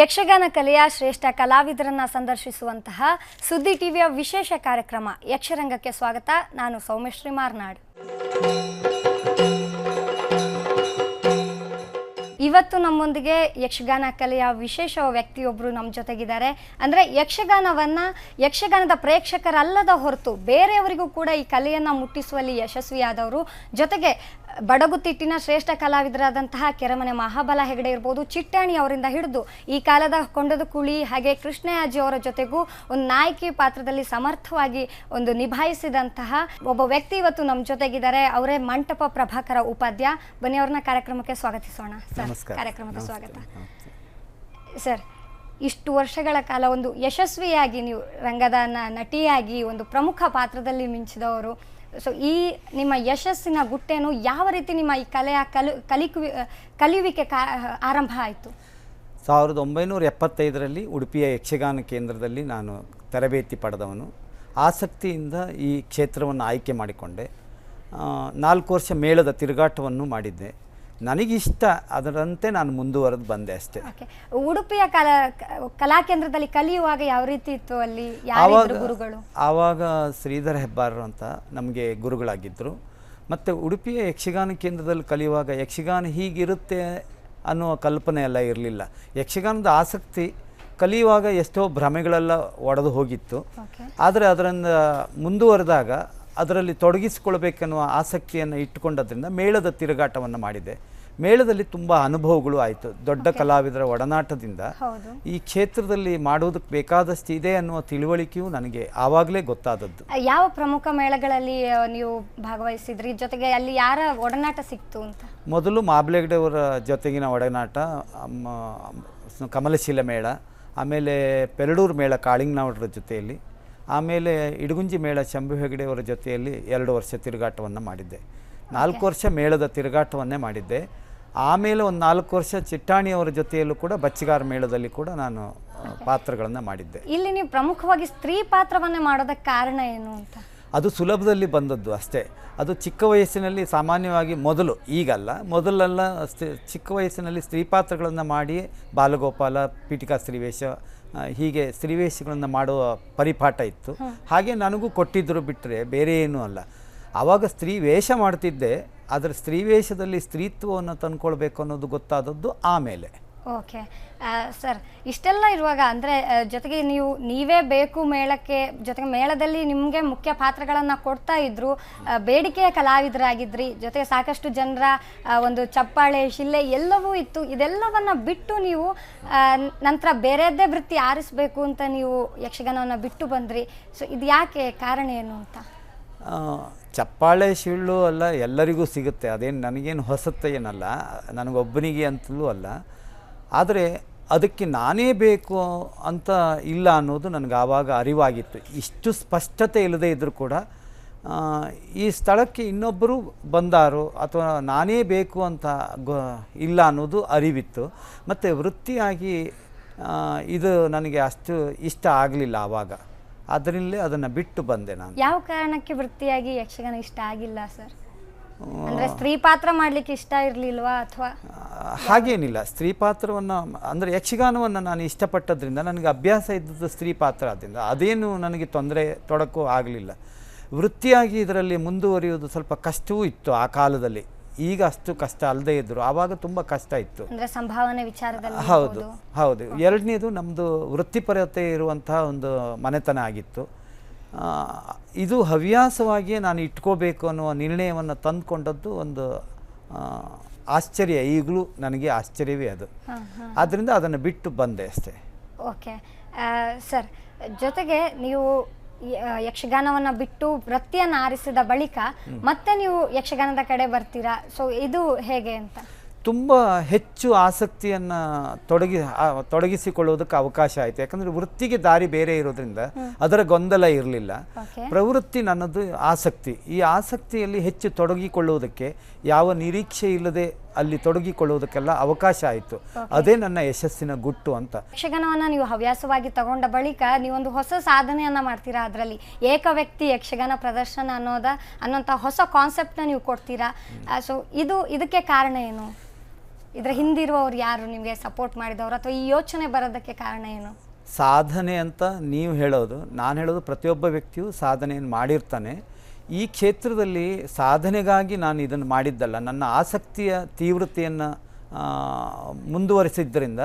ಯಕ್ಷಗಾನ ಕಲೆಯ ಶ್ರೇಷ್ಠ ಕಲಾವಿದರನ್ನ ಸಂದರ್ಶಿಸುವಂತಹ ಸುದ್ದಿ ಟಿವಿಯ ವಿಶೇಷ ಕಾರ್ಯಕ್ರಮ ಯಕ್ಷರಂಗಕ್ಕೆ ಸ್ವಾಗತ. ನಾನು ಸೌಮ್ಯಶ್ರೀ ಮಾರ್ನಾಡ್. ಇವತ್ತು ನಮ್ಮೊಂದಿಗೆ ಯಕ್ಷಗಾನ ಕಲೆಯ ವಿಶೇಷ ವ್ಯಕ್ತಿಯೊಬ್ಬರು ನಮ್ಮ ಜೊತೆಗಿದ್ದಾರೆ. ಅಂದರೆ ಯಕ್ಷಗಾನವನ್ನು ಯಕ್ಷಗಾನದ ಪ್ರೇಕ್ಷಕರಲ್ಲದ ಹೊರತು ಬೇರೆಯವರಿಗೂ ಕೂಡ ಈ ಕಲೆಯನ್ನು ಮುಟ್ಟಿಸುವಲ್ಲಿ ಯಶಸ್ವಿಯಾದವರು. ಜೊತೆಗೆ ಬಡಗುತಿಟ್ಟಿನ ಶ್ರೇಷ್ಠ ಕಲಾವಿದರಾದಂತಹ ಕೆರೆಮನೆ ಮಹಾಬಲ ಹೆಗಡೆ ಇರ್ಬೋದು ಚಿಟ್ಟಾಣಿ ಅವರಿಂದ ಹಿಡಿದು ಈ ಕಾಲದ ಕೊಂಡದ ಕುಳಿ ಹಾಗೆ ಕೃಷ್ಣಯಾಜಿ ಅವರ ಜೊತೆಗೂ ಒಂದು ನಾಯಕಿ ಪಾತ್ರದಲ್ಲಿ ಸಮರ್ಥವಾಗಿ ಒಂದು ನಿಭಾಯಿಸಿದಂತಹ ಒಬ್ಬ ವ್ಯಕ್ತಿ ಇವತ್ತು ನಮ್ಮ ಜೊತೆಗಿದ್ದಾರೆ. ಅವರೇ ಮಂಟಪ ಪ್ರಭಾಕರ ಉಪಾಧ್ಯ. ಬನ್ನಿ ಅವ್ರನ್ನ ಕಾರ್ಯಕ್ರಮಕ್ಕೆ ಸ್ವಾಗತಿಸೋಣ. ಸರ್ ಕಾರ್ಯಕ್ರಮಕ್ಕೆ ಸ್ವಾಗತ. ಸರ್ ಇಷ್ಟು ವರ್ಷಗಳ ಕಾಲ ಒಂದು ಯಶಸ್ವಿಯಾಗಿ ನೀವು ರಂಗದ ನಟಿಯಾಗಿ ಒಂದು ಪ್ರಮುಖ ಪಾತ್ರದಲ್ಲಿ ಮಿಂಚಿದವರು. ಸೊ ಈ ನಿಮ್ಮ ಯಶಸ್ಸಿನ ಗುಟ್ಟೇನು ಯಾವ ರೀತಿ ನಿಮ್ಮ ಈ ಕಲೆಯ ಕಲು ಕಲಿಕು ಕಲಿಯುವಿಕೆ ಕಾ, ಆರಂಭ ಆಯಿತು? ಸಾವಿರದ ಒಂಬೈನೂರ ಎಪ್ಪತ್ತೈದರಲ್ಲಿ ಉಡುಪಿಯ ಯಕ್ಷಗಾನ ಕೇಂದ್ರದಲ್ಲಿ ನಾನು ತರಬೇತಿ ಪಡೆದವನು. ಆಸಕ್ತಿಯಿಂದ ಈ ಕ್ಷೇತ್ರವನ್ನು ಆಯ್ಕೆ ಮಾಡಿಕೊಂಡೆ. ನಾಲ್ಕು ವರ್ಷ ಮೇಳದ ತಿರುಗಾಟವನ್ನು ಮಾಡಿದ್ದೆ. ನನಗಿಷ್ಟ ಅದರಂತೆ ನಾನು ಮುಂದುವರೆದು ಬಂದೆ ಅಷ್ಟೇ. ಓಕೆ ಉಡುಪಿಯ ಕಲಾ ಕಲಾ ಕೇಂದ್ರದಲ್ಲಿ ಕಲಿಯುವಾಗ ಯಾವ ರೀತಿ ಇತ್ತು ಅಲ್ಲಿ? ಯಾವಾಗ ಗುರುಗಳು? ಆವಾಗ ಶ್ರೀಧರ ಹೆಬ್ಬಾರರು ಅಂತ ನಮಗೆ ಗುರುಗಳಾಗಿದ್ದರು ಮತ್ತು ಉಡುಪಿಯ ಯಕ್ಷಗಾನ ಕೇಂದ್ರದಲ್ಲಿ ಕಲಿಯುವಾಗ ಯಕ್ಷಗಾನ ಹೀಗಿರುತ್ತೆ ಅನ್ನುವ ಕಲ್ಪನೆ ಎಲ್ಲ ಇರಲಿಲ್ಲ. ಯಕ್ಷಗಾನದ ಆಸಕ್ತಿ ಕಲಿಯುವಾಗ ಎಷ್ಟೋ ಭ್ರಮೆಗಳೆಲ್ಲ ಒಡೆದು ಹೋಗಿತ್ತು. ಆದರೆ ಅದರಿಂದ ಮುಂದುವರೆದಾಗ ಅದರಲ್ಲಿ ತೊಡಗಿಸಿಕೊಳ್ಬೇಕೆನ್ನುವ ಆಸಕ್ತಿಯನ್ನು ಇಟ್ಟುಕೊಂಡದ್ರಿಂದ ಮೇಳದ ತಿರುಗಾಟವನ್ನು ಮಾಡಿದೆ. ಮೇಳದಲ್ಲಿ ತುಂಬ ಅನುಭವಗಳು ಆಯಿತು. ದೊಡ್ಡ ಕಲಾವಿದರ ಒಡನಾಟದಿಂದ. ಈ ಕ್ಷೇತ್ರದಲ್ಲಿ ಮಾಡೋದಕ್ಕೆ ಬೇಕಾದಷ್ಟು ಇದೆ ಅನ್ನುವ ತಿಳುವಳಿಕೆಯೂ ನನಗೆ ಆವಾಗಲೇ ಗೊತ್ತಾದದ್ದು. ಯಾವ ಪ್ರಮುಖ ಮೇಳಗಳಲ್ಲಿ ನೀವು ಭಾಗವಹಿಸಿದ್ರಿ? ಜೊತೆಗೆ ಅಲ್ಲಿ ಯಾರ ಒಡನಾಟ ಸಿಕ್ತು ಅಂತ? ಮೊದಲು ಮಾಬ್ಲೆಗಡೆಯವರ ಜೊತೆಗಿನ ಒಡನಾಟ ಕಮಲಶೀಲ ಮೇಳ ಆಮೇಲೆ ಪೆರಡೂರು ಮೇಳ ಕಾಳಿಂಗನವರ ಜೊತೆಯಲ್ಲಿ. ಆಮೇಲೆ ಇಡಗುಂಜಿ ಮೇಳ ಶಂಭು ಹೆಗಡೆಯವರ ಜೊತೆಯಲ್ಲಿ ಎರಡು ವರ್ಷ ತಿರುಗಾಟವನ್ನು ಮಾಡಿದ್ದೆ. ನಾಲ್ಕು ವರ್ಷ ಮೇಳದ ತಿರುಗಾಟವನ್ನೇ ಮಾಡಿದ್ದೆ. ಆಮೇಲೆ ಒಂದು ನಾಲ್ಕು ವರ್ಷ ಚಿಟ್ಟಾಣಿಯವರ ಜೊತೆಯಲ್ಲೂ ಕೂಡ ಬಚ್ಚಿಗಾರ ಮೇಳದಲ್ಲಿ ಕೂಡ ನಾನು ಪಾತ್ರಗಳನ್ನು ಮಾಡಿದ್ದೆ. ಇಲ್ಲಿ ನೀವು ಪ್ರಮುಖವಾಗಿ ಸ್ತ್ರೀ ಪಾತ್ರವನ್ನೇ ಮಾಡೋದಕ್ಕೆ ಕಾರಣ ಏನು ಅಂತ? ಅದು ಸುಲಭದಲ್ಲಿ ಬಂದದ್ದು ಅಷ್ಟೇ. ಅದು ಚಿಕ್ಕ ವಯಸ್ಸಿನಲ್ಲಿ ಸಾಮಾನ್ಯವಾಗಿ ಮೊದಲು ಈಗಲ್ಲ ಮೊದಲೆಲ್ಲ ಚಿಕ್ಕ ವಯಸ್ಸಿನಲ್ಲಿ ಸ್ತ್ರೀ ಪಾತ್ರಗಳನ್ನು ಮಾಡಿ ಬಾಲಗೋಪಾಲ ಪೀಠಿಕಾ ಸ್ತ್ರೀವೇಷ ಹೀಗೆ ಸ್ತ್ರೀವೇಷಗಳನ್ನು ಮಾಡುವ ಪರಿಪಾಠ ಇತ್ತು. ಹಾಗೆ ನನಗೂ ಕೊಟ್ಟಿದ್ದರು ಬಿಟ್ಟರೆ ಬೇರೆ ಏನೂ ಅಲ್ಲ. ಆವಾಗ ಸ್ತ್ರೀ ವೇಷ ಮಾಡ್ತಿದ್ದೆ ಆದರೆ ಸ್ತ್ರೀ ವೇಷದಲ್ಲಿ ಸ್ತ್ರೀತ್ವವನ್ನು ತಂದ್ಕೊಳ್ಬೇಕು ಅನ್ನೋದು ಗೊತ್ತಾದದ್ದು ಆಮೇಲೆ. ಓಕೆ. ಸರ್, ಇಷ್ಟೆಲ್ಲ ಇರುವಾಗ ಅಂದರೆ ಜೊತೆಗೆ ನೀವು, ನೀವೇ ಬೇಕು ಮೇಳಕ್ಕೆ, ಜೊತೆಗೆ ಮೇಳದಲ್ಲಿ ನಿಮಗೆ ಮುಖ್ಯ ಪಾತ್ರಗಳನ್ನು ಕೊಡ್ತಾ ಇದ್ರು ಬೇಡಿಕೆಯ ಕಲಾವಿದರಾಗಿದ್ರಿ, ಜೊತೆಗೆ ಸಾಕಷ್ಟು ಜನರ ಒಂದು ಚಪ್ಪಾಳೆ ಶಿಲ್ಲೆ ಎಲ್ಲವೂ ಇತ್ತು. ಇದೆಲ್ಲವನ್ನು ಬಿಟ್ಟು ನೀವು ನಂತರ ಬೇರೆಯದ್ದೇ ವೃತ್ತಿ ಆರಿಸಬೇಕು ಅಂತ ನೀವು ಯಕ್ಷಗಾನವನ್ನು ಬಿಟ್ಟು ಬಂದ್ರಿ. ಸೊ ಇದು ಯಾಕೆ ಕಾರಣ ಏನು ಅಂತ? ಚಪ್ಪಾಳೆ, ಶಿಳ್ಳು ಅಲ್ಲ, ಎಲ್ಲರಿಗೂ ಸಿಗುತ್ತೆ. ಅದೇನು, ನನಗೇನು ಹೊಸತ್ತೇನಲ್ಲ, ನನಗೊಬ್ಬನಿಗೆ ಅಂತಲೂ ಅಲ್ಲ. ಆದರೆ ಅದಕ್ಕೆ ನಾನೇ ಬೇಕು ಅಂತ ಇಲ್ಲ ಅನ್ನೋದು ನನಗೆ ಆವಾಗ ಅರಿವಾಗಿತ್ತು. ಇಷ್ಟು ಸ್ಪಷ್ಟತೆ ಇಲ್ಲದೇ ಇದ್ದರೂ ಕೂಡ ಈ ಸ್ಥಳಕ್ಕೆ ಇನ್ನೊಬ್ಬರು ಬಂದಾರು ಅಥವಾ ನಾನೇ ಬೇಕು ಅಂತ ಗೊ, ಇಲ್ಲ ಅನ್ನೋದು ಅರಿವಿತ್ತು. ಮತ್ತು ವೃತ್ತಿಯಾಗಿ ಇದು ನನಗೆ ಅಷ್ಟು ಇಷ್ಟ ಆಗಲಿಲ್ಲ ಆವಾಗ. ಅದರಿಂದಲೇ ಅದನ್ನು ಬಿಟ್ಟು ಬಂದೆ ನಾನು. ಯಾವ ಕಾರಣಕ್ಕೆ ವೃತ್ತಿಯಾಗಿ ಯಕ್ಷಗಾನ ಇಷ್ಟ ಆಗಿಲ್ಲ ಸರ್? ಅಂದ್ರೆ ಸ್ತ್ರೀ ಪಾತ್ರ ಮಾಡ್ಲಿಕ್ಕೆ ಇಷ್ಟ ಇರಲಿಲ್ವಾ ಅಥವಾ? ಹಾಗೇನಿಲ್ಲ. ಸ್ತ್ರೀ ಪಾತ್ರವನ್ನು ಅಂದರೆ ಯಕ್ಷಗಾನವನ್ನು ನಾನು ಇಷ್ಟಪಟ್ಟದ್ರಿಂದ ನನಗೆ ಅಭ್ಯಾಸ ಇದ್ದದ್ದು ಸ್ತ್ರೀ ಪಾತ್ರ ಆದ್ದರಿಂದ ಅದೇನು ನನಗೆ ತೊಂದರೆ ತೊಡಕು ಆಗಲಿಲ್ಲ. ವೃತ್ತಿಯಾಗಿ ಇದರಲ್ಲಿ ಮುಂದುವರಿಯುವುದು ಸ್ವಲ್ಪ ಕಷ್ಟವೂ ಇತ್ತು ಆ ಕಾಲದಲ್ಲಿ. ಈಗ ಅಷ್ಟು ಕಷ್ಟ ಅಲ್ಲದೆ ಇದ್ದರು ಆವಾಗ ತುಂಬ ಕಷ್ಟ ಇತ್ತು. ಅಂದ್ರೆ ಸಂಭಾವನೆ ವಿಚಾರದಲ್ಲಿ ಹೌದು ಹೌದು. ಎರಡನೇದು ನಮ್ಮದು ವೃತ್ತಿಪರತೆ ಇರುವಂತಹ ಒಂದು ಮನೆತನ ಆಗಿತ್ತು. ಇದು ಹವ್ಯಾಸವಾಗಿಯೇ ನಾನು ಇಟ್ಕೋಬೇಕು ಅನ್ನುವ ನಿರ್ಣಯವನ್ನು ತಂದುಕೊಂಡದ್ದು ಒಂದು ಆಶ್ಚರ್ಯ. ಈಗಲೂ ನನಗೆ ಆಶ್ಚರ್ಯವೇ ಅದು. ಆದ್ದರಿಂದ ಅದನ್ನು ಬಿಟ್ಟು ಬಂದೆ ಅಷ್ಟೇ. ಓಕೆ. ಸರ್ ಜೊತೆಗೆ ನೀವು ಯಕ್ಷಗಾನವನ್ನು ಯಕ್ಷಗಾನವನ್ನ ಬಿಟ್ಟು ವೃತ್ತಿಯನ್ನು ಆರಿಸಿದ ಬಳಿಕ ಮತ್ತೆ ನೀವು ಯಕ್ಷಗಾನದ ಕಡೆ ಬರ್ತೀರಾ? ಸೊ ಇದು ಹೇಗೆ ಅಂತ? ತುಂಬ ಹೆಚ್ಚು ಆಸಕ್ತಿಯನ್ನು ತೊಡಗಿ ಆ, ತೊಡಗಿಸಿಕೊಳ್ಳುವುದಕ್ಕೆ ಅವಕಾಶ ಆಯಿತು. ಯಾಕಂದರೆ ವೃತ್ತಿಗೆ ದಾರಿ ಬೇರೆ ಇರೋದ್ರಿಂದ ಅದರ ಗೊಂದಲ ಇರಲಿಲ್ಲ. ಪ್ರವೃತ್ತಿ ನನ್ನದು ಆಸಕ್ತಿ. ಈ ಆಸಕ್ತಿಯಲ್ಲಿ ಹೆಚ್ಚು ತೊಡಗಿಕೊಳ್ಳುವುದಕ್ಕೆ ಯಾವ ನಿರೀಕ್ಷೆ ಇಲ್ಲದೆ ಅಲ್ಲಿ ತೊಡಗಿಕೊಳ್ಳುವುದಕ್ಕೆಲ್ಲ ಅವಕಾಶ ಆಯಿತು. ಅದೇ ನನ್ನ ಯಶಸ್ಸಿನ ಗುಟ್ಟು ಅಂತ. ಯಕ್ಷಗಾನವನ್ನ ನೀವು ಹವ್ಯಾಸವಾಗಿ ತಗೊಂಡ ಬಳಿಕ ನೀವೊಂದು ಹೊಸ ಸಾಧನೆಯನ್ನ ಮಾಡ್ತೀರಾ ಅದರಲ್ಲಿ? ಏಕ ವ್ಯಕ್ತಿ ಯಕ್ಷಗಾನ ಪ್ರದರ್ಶನ ಅನ್ನೋದ ಅನ್ನೋಂಥ ಹೊಸ ಕಾನ್ಸೆಪ್ಟ್ನ ನೀವು ಕೊಡ್ತೀರಾ? ಸೊ ಇದು ಇದಕ್ಕೆ ಕಾರಣ ಏನು? ಇದ್ರ ಹಿಂದಿರುವವರು ಯಾರು? ನಿಮಗೆ ಸಪೋರ್ಟ್ ಮಾಡಿದವರು? ಅಥವಾ ಈ ಯೋಚನೆ ಬರೋದಕ್ಕೆ ಕಾರಣ ಏನು? ಸಾಧನೆ ಅಂತ ನೀವು ಹೇಳೋದು ನಾನು ಹೇಳೋದು ಪ್ರತಿಯೊಬ್ಬ ವ್ಯಕ್ತಿಯು ಸಾಧನೆಯನ್ನು ಮಾಡಿರ್ತಾನೆ. ಈ ಕ್ಷೇತ್ರದಲ್ಲಿ ಸಾಧನೆಗಾಗಿ ನಾನು ಇದನ್ನು ಮಾಡಿದ್ದಲ್ಲ. ನನ್ನ ಆಸಕ್ತಿಯ ತೀವ್ರತೆಯನ್ನು ಮುಂದುವರಿಸಿದ್ದರಿಂದ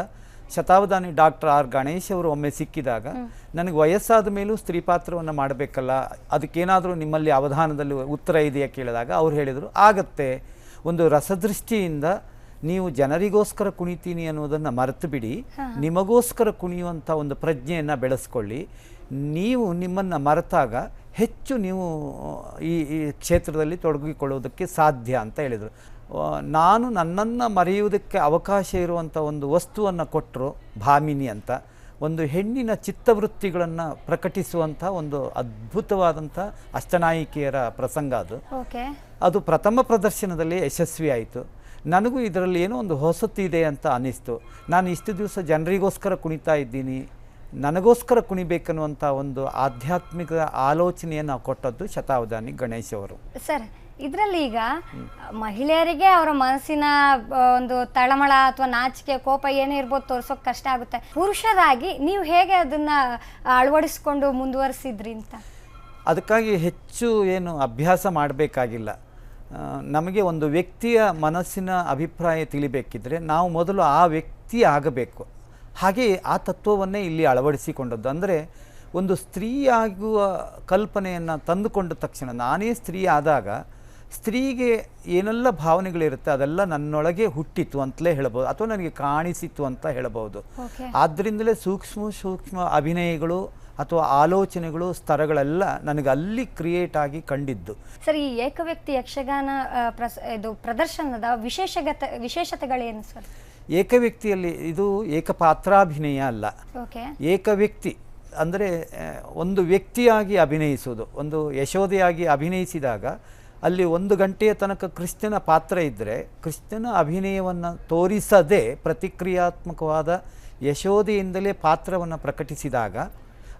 ಶತಾವಧಾನಿ ಡಾಕ್ಟರ್ ಆರ್ ಗಣೇಶ್ ಅವರು ಒಮ್ಮೆ ಸಿಕ್ಕಿದಾಗ ನನಗೆ ವಯಸ್ಸಾದ ಮೇಲೂ ಸ್ತ್ರೀ ಪಾತ್ರವನ್ನು ಮಾಡಬೇಕಲ್ಲ ಅದಕ್ಕೇನಾದರೂ ನಿಮ್ಮಲ್ಲಿ ಅವಧಾನದಲ್ಲಿ ಉತ್ತರ ಇದೆಯಾ ಕೇಳಿದಾಗ ಅವ್ರು ಹೇಳಿದರು ಆಗತ್ತೆ. ಒಂದು ರಸದೃಷ್ಟಿಯಿಂದ ನೀವು ಜನರಿಗೋಸ್ಕರ ಕುಣಿತೀನಿ ಅನ್ನೋದನ್ನು ಮರೆತು ಬಿಡಿ. ನಿಮಗೋಸ್ಕರ ಕುಣಿಯುವಂಥ ಒಂದು ಪ್ರಜ್ಞೆಯನ್ನು ಬೆಳೆಸ್ಕೊಳ್ಳಿ. ನೀವು ನಿಮ್ಮನ್ನು ಮರೆತಾಗ ಹೆಚ್ಚು ನೀವು ಈ ಈ ಕ್ಷೇತ್ರದಲ್ಲಿ ತೊಡಗಿಕೊಳ್ಳುವುದಕ್ಕೆ ಸಾಧ್ಯ ಅಂತ ಹೇಳಿದರು. ನಾನು ನನ್ನನ್ನು ಮರೆಯುವುದಕ್ಕೆ ಅವಕಾಶ ಇರುವಂಥ ಒಂದು ವಸ್ತುವನ್ನು ಕೊಟ್ಟರು ಭಾಮಿನಿ ಅಂತ. ಒಂದು ಹೆಣ್ಣಿನ ಚಿತ್ತವೃತ್ತಿಗಳನ್ನು ಪ್ರಕಟಿಸುವಂಥ ಒಂದು ಅದ್ಭುತವಾದಂಥ ಅಷ್ಟನಾಯಿಕೆಯರ ಪ್ರಸಂಗ ಅದು. ಓಕೆ. ಅದು ಪ್ರಥಮ ಪ್ರದರ್ಶನದಲ್ಲಿ ಯಶಸ್ವಿ ಆಯಿತು ನನಗೂ ಇದರಲ್ಲಿ ಏನೋ ಒಂದು ಹೊಸತಿದೆ ಅಂತ ಅನ್ನಿಸ್ತು. ನಾನು ಇಷ್ಟು ದಿವಸ ಜನರಿಗೋಸ್ಕರ ಕುಣಿತಾ ಇದ್ದೀನಿ. ನನಗೋಸ್ಕರ ಕುಣಿಬೇಕನ್ನುವಂಥ ಒಂದು ಆಧ್ಯಾತ್ಮಿಕ ಆಲೋಚನೆಯನ್ನು ಕೊಟ್ಟದ್ದು ಶತಾವಧಾನಿ ಗಣೇಶ್ ಅವರು. ಸರ್ ಇದರಲ್ಲಿ ಈಗ ಮಹಿಳೆಯರಿಗೆ ಅವರ ಮನಸ್ಸಿನ ಒಂದು ತಳಮಳ ಅಥವಾ ನಾಚಿಕೆ ಕೋಪ ಏನೇ ಇರ್ಬೋದು ತೋರ್ಸೋಕೆ ಕಷ್ಟ ಆಗುತ್ತೆ. ಪುರುಷರಾಗಿ ನೀವು ಹೇಗೆ ಅದನ್ನ ಅಳವಡಿಸ್ಕೊಂಡು ಮುಂದುವರಿಸಿದ್ರಿ ಅಂತ? ಅದಕ್ಕಾಗಿ ಹೆಚ್ಚು ಏನು ಅಭ್ಯಾಸ ಮಾಡಬೇಕಾಗಿಲ್ಲ. ನಮಗೆ ಒಂದು ವ್ಯಕ್ತಿಯ ಮನಸ್ಸಿನ ಅಭಿಪ್ರಾಯ ತಿಳಿಬೇಕಿದ್ರೆ ನಾವು ಮೊದಲು ಆ ವ್ಯಕ್ತಿ ಆಗಬೇಕು. ಹಾಗೆ ಆ ತತ್ವವನ್ನೇ ಇಲ್ಲಿ ಅಳವಡಿಸಿಕೊಂಡದ್ದು. ಅಂದರೆ ಒಂದು ಸ್ತ್ರೀಯಾಗುವ ಕಲ್ಪನೆಯನ್ನು ತಂದುಕೊಂಡ ತಕ್ಷಣ ನಾನೇ ಸ್ತ್ರೀ ಆದಾಗ ಸ್ತ್ರೀಗೆ ಏನೆಲ್ಲ ಭಾವನೆಗಳಿರುತ್ತೆ ಅದೆಲ್ಲ ನನ್ನೊಳಗೆ ಹುಟ್ಟಿತು ಅಂತಲೇ ಹೇಳ್ಬೋದು ಅಥವಾ ನನಗೆ ಕಾಣಿಸಿತು ಅಂತ ಹೇಳಬಹುದು ಆದ್ದರಿಂದಲೇ ಸೂಕ್ಷ್ಮ ಸೂಕ್ಷ್ಮ ಅಭಿನಯಗಳು ಅಥವಾ ಆಲೋಚನೆಗಳು ಸ್ತರಗಳೆಲ್ಲ ನನಗೆ ಅಲ್ಲಿ ಕ್ರಿಯೇಟ್ ಆಗಿ ಕಂಡಿದ್ದು. ಸರ್ ಈ ಏಕವ್ಯಕ್ತಿ ಯಕ್ಷಗಾನ ಪ್ರಸ ಇದು ಪ್ರದರ್ಶನದ ವಿಶೇಷಗತ ವಿಶೇಷತೆಗಳೇನು ಸರ್? ಏಕವ್ಯಕ್ತಿಯಲ್ಲಿ ಇದು ಏಕಪಾತ್ರಾಭಿನಯ ಅಲ್ಲ. ಓಕೆ. ಏಕ ವ್ಯಕ್ತಿ ಅಂದರೆ ಒಂದು ವ್ಯಕ್ತಿಯಾಗಿ ಅಭಿನಯಿಸುವುದು. ಒಂದು ಯಶೋದೆಯಾಗಿ ಅಭಿನಯಿಸಿದಾಗ ಅಲ್ಲಿ ಒಂದು ಗಂಟೆಯ ತನಕ ಕ್ರಿಸ್ತನ ಪಾತ್ರ ಇದ್ದರೆ ಕ್ರಿಸ್ತನ ಅಭಿನಯವನ್ನು ತೋರಿಸದೆ ಪ್ರತಿಕ್ರಿಯಾತ್ಮಕವಾದ ಯಶೋದೆಯಿಂದಲೇ ಪಾತ್ರವನ್ನು ಪ್ರಕಟಿಸಿದಾಗ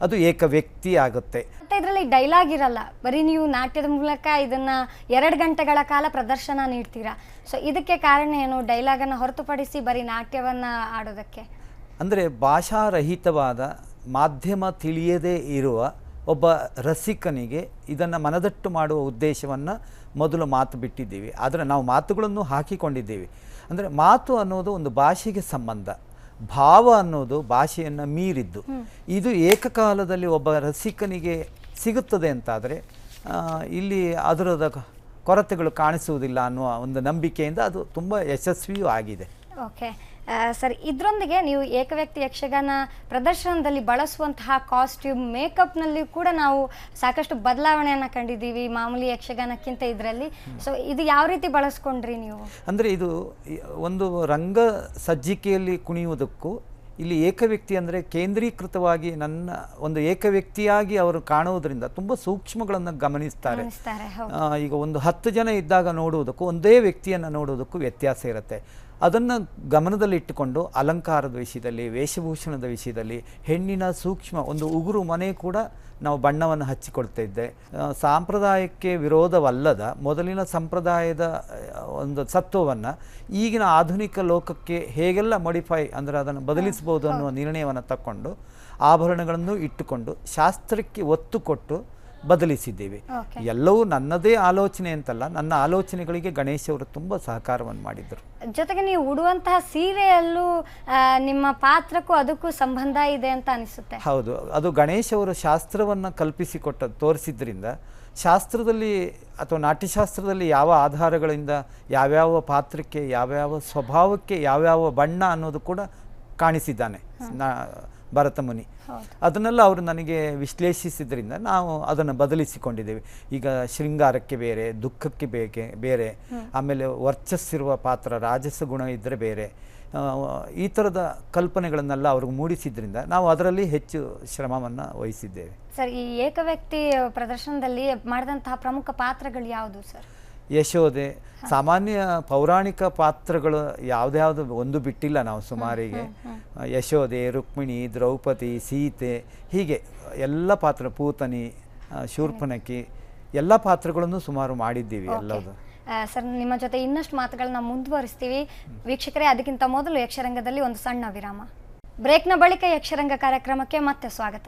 ಅದು ಏಕ ವ್ಯಕ್ತಿ ಆಗುತ್ತೆ. ಮತ್ತೆ ಇದರಲ್ಲಿ ಡೈಲಾಗ್ ಇರಲ್ಲ. ಬರೀ ನೀವು ನಾಟ್ಯದ ಮೂಲಕ ಇದನ್ನ ಎರಡು ಗಂಟೆಗಳ ಕಾಲ ಪ್ರದರ್ಶನ ನೀಡ್ತೀರಾ? ಸೊ ಇದಕ್ಕೆ ಕಾರಣ ಏನು? ಡೈಲಾಗನ್ನು ಹೊರತುಪಡಿಸಿ ಬರೀ ನಾಟ್ಯವನ್ನ ಆಡೋದಕ್ಕೆ? ಅಂದರೆ ಭಾಷಾರಹಿತವಾದ ಮಾಧ್ಯಮ ತಿಳಿಯದೇ ಇರುವ ಒಬ್ಬ ರಸಿಕನಿಗೆ ಇದನ್ನು ಮನದಟ್ಟು ಮಾಡುವ ಉದ್ದೇಶವನ್ನು ಮೊದಲು ಮಾತು ಬಿಟ್ಟಿದ್ದೀವಿ. ಆದರೆ ನಾವು ಮಾತುಗಳನ್ನು ಹಾಕಿಕೊಂಡಿದ್ದೀವಿ. ಅಂದರೆ ಮಾತು ಅನ್ನೋದು ಒಂದು ಭಾಷೆಗೆ ಸಂಬಂಧ. ಭಾವ ಅನ್ನೋದು ಭಾಷೆಯನ್ನು ಮೀರಿದ್ದು. ಇದು ಏಕಕಾಲದಲ್ಲಿ ಒಬ್ಬ ರಸಿಕನಿಗೆ ಸಿಗುತ್ತದೆ ಅಂತಾದರೆ ಇಲ್ಲಿ ಅದರದ ಕೊರತೆಗಳು ಕಾಣಿಸುವುದಿಲ್ಲ ಅನ್ನುವ ಒಂದು ನಂಬಿಕೆಯಿಂದ ಅದು ತುಂಬ ಯಶಸ್ವಿಯೂ ಆಗಿದೆ. ಓಕೆ ಸರ್ ಇದರೊಂದಿಗೆ ನೀವು ಏಕವ್ಯಕ್ತಿ ಯಕ್ಷಗಾನ ಪ್ರದರ್ಶನದಲ್ಲಿ ಬಳಸುವಂತಹ ಕಾಸ್ಟ್ಯೂಮ್ ಮೇಕಪ್ನಲ್ಲಿ ಕೂಡ ನಾವು ಸಾಕಷ್ಟು ಬದಲಾವಣೆಯನ್ನು ಕಂಡಿದ್ದೀವಿ ಮಾಮೂಲಿ ಯಕ್ಷಗಾನಕ್ಕಿಂತ ಇದರಲ್ಲಿ. ಸೊ ಇದು ಯಾವ ರೀತಿ ಬಳಸ್ಕೊಂಡ್ರಿ ನೀವು? ಅಂದರೆ ಇದು ಒಂದು ರಂಗ ಸಜ್ಜಿಕೆಯಲ್ಲಿ ಕುಣಿಯುವುದಕ್ಕೂ ಇಲ್ಲಿ ಏಕವ್ಯಕ್ತಿ ಅಂದರೆ ಕೇಂದ್ರೀಕೃತವಾಗಿ ನನ್ನ ಒಂದು ಏಕವ್ಯಕ್ತಿಯಾಗಿ ಅವರು ಕಾಣುವುದರಿಂದ ತುಂಬ ಸೂಕ್ಷ್ಮಗಳನ್ನು ಗಮನಿಸ್ತಾರೆ. ಈಗ ಒಂದು ಹತ್ತು ಜನ ಇದ್ದಾಗ ನೋಡುವುದಕ್ಕೂ ಒಂದೇ ವ್ಯಕ್ತಿಯನ್ನು ನೋಡುವುದಕ್ಕೂ ವ್ಯತ್ಯಾಸ ಇರುತ್ತೆ. ಅದನ್ನು ಗಮನದಲ್ಲಿಟ್ಟುಕೊಂಡು ಅಲಂಕಾರದ ವಿಷಯದಲ್ಲಿ ವೇಷಭೂಷಣದ ವಿಷಯದಲ್ಲಿ ಹೆಣ್ಣಿನ ಸೂಕ್ಷ್ಮ ಒಂದು ಉಗುರು ಮನೆ ಕೂಡ ನಾವು ಬಣ್ಣವನ್ನು ಹಚ್ಚಿಕೊಳ್ತಾ ಇದ್ದೆ. ಆ, ಸಾಂಪ್ರದಾಯಕ್ಕೆ ವಿರೋಧವಲ್ಲದ ಮೊದಲಿನ ಸಂಪ್ರದಾಯದ ಒಂದು ಸತ್ವವನ್ನು ಈಗಿನ ಆಧುನಿಕ ಲೋಕಕ್ಕೆ ಹೇಗೆಲ್ಲ ಮಾಡಿಫೈ ಅಂದರೆ ಅದನ್ನು ಬದಲಿಸ್ಬೋದು ಅನ್ನುವ ನಿರ್ಣಯವನ್ನು ತಕ್ಕೊಂಡು ಆಭರಣಗಳನ್ನು ಇಟ್ಟುಕೊಂಡು ಶಾಸ್ತ್ರಕ್ಕೆ ಒತ್ತು ಕೊಟ್ಟು ಬದಲಿಸಿದ್ದೀವಿ. ಎಲ್ಲವೂ ನನ್ನದೇ ಆಲೋಚನೆ ಅಂತಲ್ಲ ನನ್ನ ಆಲೋಚನೆಗಳಿಗೆ ಗಣೇಶ್ ಅವರು ತುಂಬ ಸಹಕಾರವನ್ನು ಮಾಡಿದರು ಜೊತೆಗೆ ನೀವು ಉಡುವಂತಹ ಸೀರೆಯಲ್ಲೂ ನಿಮ್ಮ ಪಾತ್ರಕ್ಕೂ ಅದಕ್ಕೂ ಸಂಬಂಧ ಇದೆ ಅಂತ ಅನಿಸುತ್ತೆ. ಹೌದು ಅದು ಗಣೇಶ್ ಅವರು ಶಾಸ್ತ್ರವನ್ನು ಕಲ್ಪಿಸಿಕೊಟ್ಟ ತೋರಿಸಿದ್ರಿಂದ ಶಾಸ್ತ್ರದಲ್ಲಿ ಅಥವಾ ನಾಟ್ಯಶಾಸ್ತ್ರದಲ್ಲಿ ಯಾವ ಆಧಾರಗಳಿಂದ ಯಾವ್ಯಾವ ಪಾತ್ರಕ್ಕೆ ಯಾವ್ಯಾವ ಸ್ವಭಾವಕ್ಕೆ ಯಾವ್ಯಾವ ಬಣ್ಣ ಅನ್ನೋದು ಕೂಡ ಕಾಣಿಸಿದ್ದಾನೆ. ನಾ ಭರತಮುನಿ ಹೌದು. ಅದನ್ನೆಲ್ಲ ಅವರು ನನಗೆ ವಿಶ್ಲೇಷಿಸಿದ್ರಿಂದ ನಾವು ಅದನ್ನು ಬದಲಿಸಿಕೊಂಡಿದ್ದೇವೆ. ಈಗ ಶೃಂಗಾರಕ್ಕೆ ಬೇರೆ ದುಃಖಕ್ಕೆ ಬೇಕೆ ಬೇರೆ ಆಮೇಲೆ ವರ್ಚಸ್ಸಿರುವ ಪಾತ್ರ ರಾಜಸ ಗುಣ ಇದ್ದರೆ ಬೇರೆ ಈ ಥರದ ಕಲ್ಪನೆಗಳನ್ನೆಲ್ಲ ಅವ್ರಿಗೆ ಮೂಡಿಸಿದ್ರಿಂದ ನಾವು ಅದರಲ್ಲಿ ಹೆಚ್ಚು ಶ್ರಮವನ್ನು ವಹಿಸಿದ್ದೇವೆ. ಸರ್ ಈ ಏಕವ್ಯಕ್ತಿ ಪ್ರದರ್ಶನದಲ್ಲಿ ಮಾಡಿದಂತಹ ಪ್ರಮುಖ ಪಾತ್ರಗಳು ಯಾವುದು ಸರ್? ಯಶೋದೆ ಸಾಮಾನ್ಯ ಪೌರಾಣಿಕ ಪಾತ್ರಗಳು ಯಾವುದ್ಯಾವುದು ಒಂದು ಬಿಟ್ಟಿಲ್ಲ ನಾವು ಸುಮಾರಿಗೆ. ಯಶೋದೆ ರುಕ್ಮಿಣಿ ದ್ರೌಪದಿ ಸೀತೆ ಹೀಗೆ ಎಲ್ಲ ಪಾತ್ರ ಪೂತನಿ ಶೂರ್ಪನಕಿ ಎಲ್ಲ ಪಾತ್ರಗಳನ್ನು ಸುಮಾರು ಮಾಡಿದ್ದೀವಿ ಎಲ್ಲದು. ಸರ್ ನಿಮ್ಮ ಜೊತೆ ಇನ್ನಷ್ಟು ಮಾತುಗಳನ್ನ ಮುಂದುವರಿಸ್ತೀವಿ. ವೀಕ್ಷಕರೇ ಅದಕ್ಕಿಂತ ಮೊದಲು ಯಕ್ಷರಂಗದಲ್ಲಿ ಒಂದು ಸಣ್ಣ ವಿರಾಮ. ಬ್ರೇಕ್ನ ಬಳಿಕ ಯಕ್ಷರಂಗ ಕಾರ್ಯಕ್ರಮಕ್ಕೆ ಮತ್ತೆ ಸ್ವಾಗತ.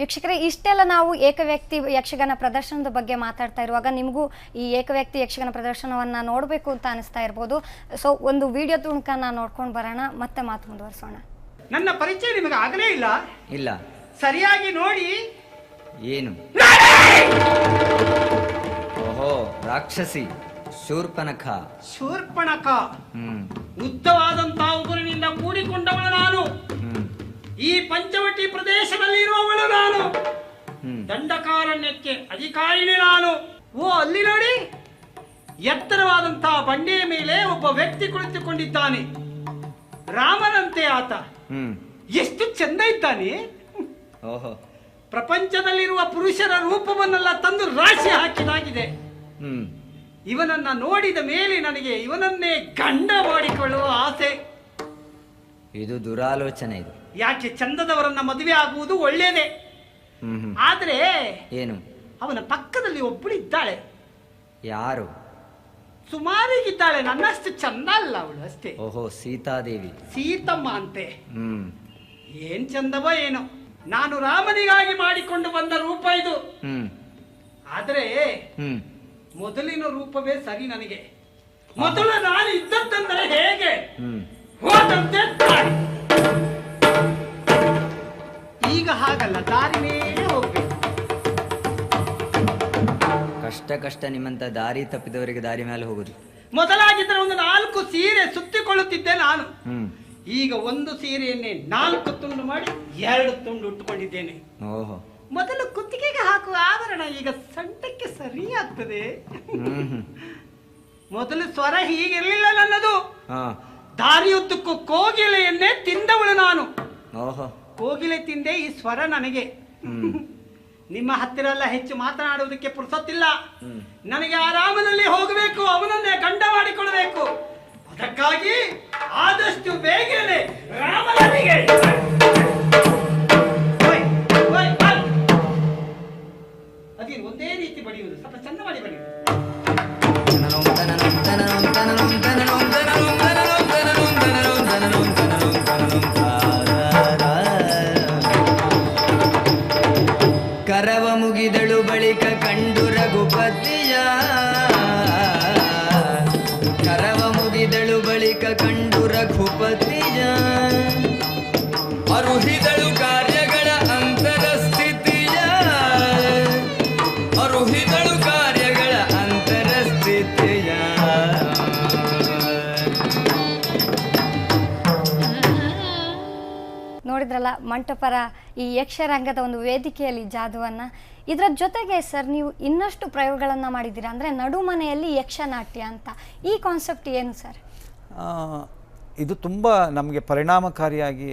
ವೀಕ್ಷಕರೇ ಇಷ್ಟೆಲ್ಲ ನಾವು ಏಕವ್ಯಕ್ತಿ ಯಕ್ಷಗಾನ ಪ್ರದರ್ಶನದ ಬಗ್ಗೆ ಮಾತಾಡ್ತಾ ಇರುವಾಗ ನಿಮಗೂ ಈ ಏಕವ್ಯಕ್ತಿ ಯಕ್ಷಗಾನ ಪ್ರದರ್ಶನವನ್ನು ನೋಡಬೇಕು ಅಂತ ಅನಿಸ್ತಾ ಇರ್ಬೋದು. ಸೊ ಒಂದು ವಿಡಿಯೋ ನಾ ನೋಡ್ಕೊಂಡು ಬರೋಣ ಮತ್ತೆ ಮಾತು ಮುಂದುವರಿಸೋಣ. ನನ್ನ ಪರಿಚಯ ನಿಮಗೆ ಆಗಲೇ ಇಲ್ಲ. ಇಲ್ಲ. ಸರಿಯಾಗಿ ನೋಡಿ. ಏನು? ಓಹೋ ರಾಕ್ಷಸಿ ಶೂರ್ಪನಖ. ಶೂರ್ಪಣಕ ಹ್ಮ್. ಉದ್ದವಾದಂತಹ ಉಗುರಿನಿಂದ ಕೂಡಿಕೊಂಡವಳು ನಾನು. ಹ್ಮ್. ಈ ಪಂಚವಟಿ ಪ್ರದೇಶದಲ್ಲಿ ಇರುವವಳು ನಾನು ದಂಡಕಾರಣ್ಯಕ್ಕೆ ಅಧಿಕಾರಿಣಿ ನಾನು. ಓ ಅಲ್ಲಿ ನೋಡಿ. ಎತ್ತರವಾದಂತಹ ಬಂಡೆಯ ಮೇಲೆ ಒಬ್ಬ ವ್ಯಕ್ತಿ ಕುಳಿತುಕೊಂಡಿದ್ದಾನೆ. ರಾಮನಂತೆ ಆತ. ಎಷ್ಟು ಚಂದ ಇದ್ದಾನೆ. ಓಹೋ. ಪ್ರಪಂಚದಲ್ಲಿರುವ ಪುರುಷರ ರೂಪವನ್ನೆಲ್ಲ ತಂದು ರಾಶಿ ಹಾಕಿದಾಗಿದೆ. ಇವನನ್ನ ನೋಡಿದ ಮೇಲೆ ನನಗೆ ಇವನನ್ನೇ ಗಂಡ ಮಾಡಿಕೊಳ್ಳುವ ಆಸೆ. ಇದು ದುರಾಲೋಚನೆ ಇದು. ಯಾಕೆ ಚಂದದವರನ್ನ ಮದುವೆ ಆಗುವುದು ಒಳ್ಳೆಯದೇ ಆದ್ರೆ ಏನು? ಅವನ ಪಕ್ಕದಲ್ಲಿ ಒಬ್ಬಳು ಇದ್ದಾಳೆ. ಯಾರು? ಸುಮಾರಿಗಿದ್ದಾಳೆ. ನನ್ನಷ್ಟು ಚಂದ ಅಲ್ಲ ಅವಳು ಅಷ್ಟೇ. ಓಹೋ ಸೀತಾದೇವಿ. ಸೀತಮ್ಮ ಅಂತೆ. ಹ್ಮ್. ಏನ್ ಚಂದವ ಏನೋ. ನಾನು ರಾಮನಿಗಾಗಿ ಮಾಡಿಕೊಂಡು ಬಂದ ರೂಪ ಇದು. ಹ್ಮ್. ಆದ್ರೆ ಹ್ಮ್. ಮೊದಲಿನ ರೂಪವೇ ಸರಿ ನನಗೆ. ಮೊದಲು ನಾನು ಇದ್ದದ್ದಂದ್ರೆ ಹೇಗೆ? ಹ್ಮ್. ಹೋದಂತೆ ದಾರಿ ಮೇಲೆ ಹೋಗ್ಬೇಕು. ಕಷ್ಟ ಕಷ್ಟ ನಿಮ್ಮಂತ ದಾರಿ ತಪ್ಪಿದವರಿಗೆ ದಾರಿ ಮೇಲೆ ಹೋಗುದು. ಮೊದಲಾಗಿದ್ದರೆ ಒಂದು ನಾಲ್ಕು ಸೀರೆ ಸುತ್ತಿಕೊಳ್ಳುತ್ತಿದ್ದೆ ನಾನು. ಹ್ಮ್. ಈಗ ಒಂದು ಸೀರೆಯನ್ನೇ ನಾಲ್ಕು ತುಂಡು ಮಾಡಿ ಎರಡು ತುಂಡು ಉಟ್ಟುಕೊಂಡಿದ್ದೇನೆ. ಓಹೋ. ಮೊದಲು ಕುತ್ತಿಗೆಗೆ ಹಾಕುವ ಆಭರಣ ಈಗ ಸಂಟಕ್ಕೆ ಸರಿಯಾಗ್ತದೆ ಹ್ಮ್ ಹ್ಮ್. ಮೊದಲು ಸ್ವರ ಹೀಗಿರಲಿಲ್ಲ ನನ್ನದು. ಹಾ. ದಾರಿಯುದ್ದಕ್ಕೂ ಕೋಗಿಲೆಯನ್ನೇ ತಿಂದವಳು ನಾನು. ಓಹೋ. ಕೋಗಿಲೆ ತಿಂದೆ ಈ ಸ್ವರ ನನಗೆ. ನಿಮ್ಮ ಹತ್ತಿರ ಎಲ್ಲ ಹೆಚ್ಚು ಮಾತನಾಡುವುದಕ್ಕೆ ಪುರ್ಸೊತ್ತಿಲ್ಲ. ನನಗೆ ಆರಾಮನಲ್ಲಿ ಹೋಗಬೇಕು ಅವನನ್ನೇ ಗಂಡ ಮಾಡಿಕೊಳ್ಳಬೇಕು ಅದಕ್ಕಾಗಿ ಆದಷ್ಟು ಬೇಗನೆ ರಾಮನಿಗೆ ಮಂಟಪರ ಈ ಯಕ್ಷರಂಗದ ಒಂದು ವೇದಿಕೆಯಲ್ಲಿ ಜಾದುವನ್ನು. ಇದರ ಜೊತೆಗೆ ಸರ್ ನೀವು ಇನ್ನಷ್ಟು ಪ್ರಯೋಗಗಳನ್ನು ಮಾಡಿದ್ದೀರಾ? ಅಂದರೆ ನಡುಮನೆಯಲ್ಲಿ ಯಕ್ಷನಾಟ್ಯ ಅಂತ. ಈ ಕಾನ್ಸೆಪ್ಟ್ ಏನು ಸರ್? ಇದು ತುಂಬ ನಮಗೆ ಪರಿಣಾಮಕಾರಿಯಾಗಿ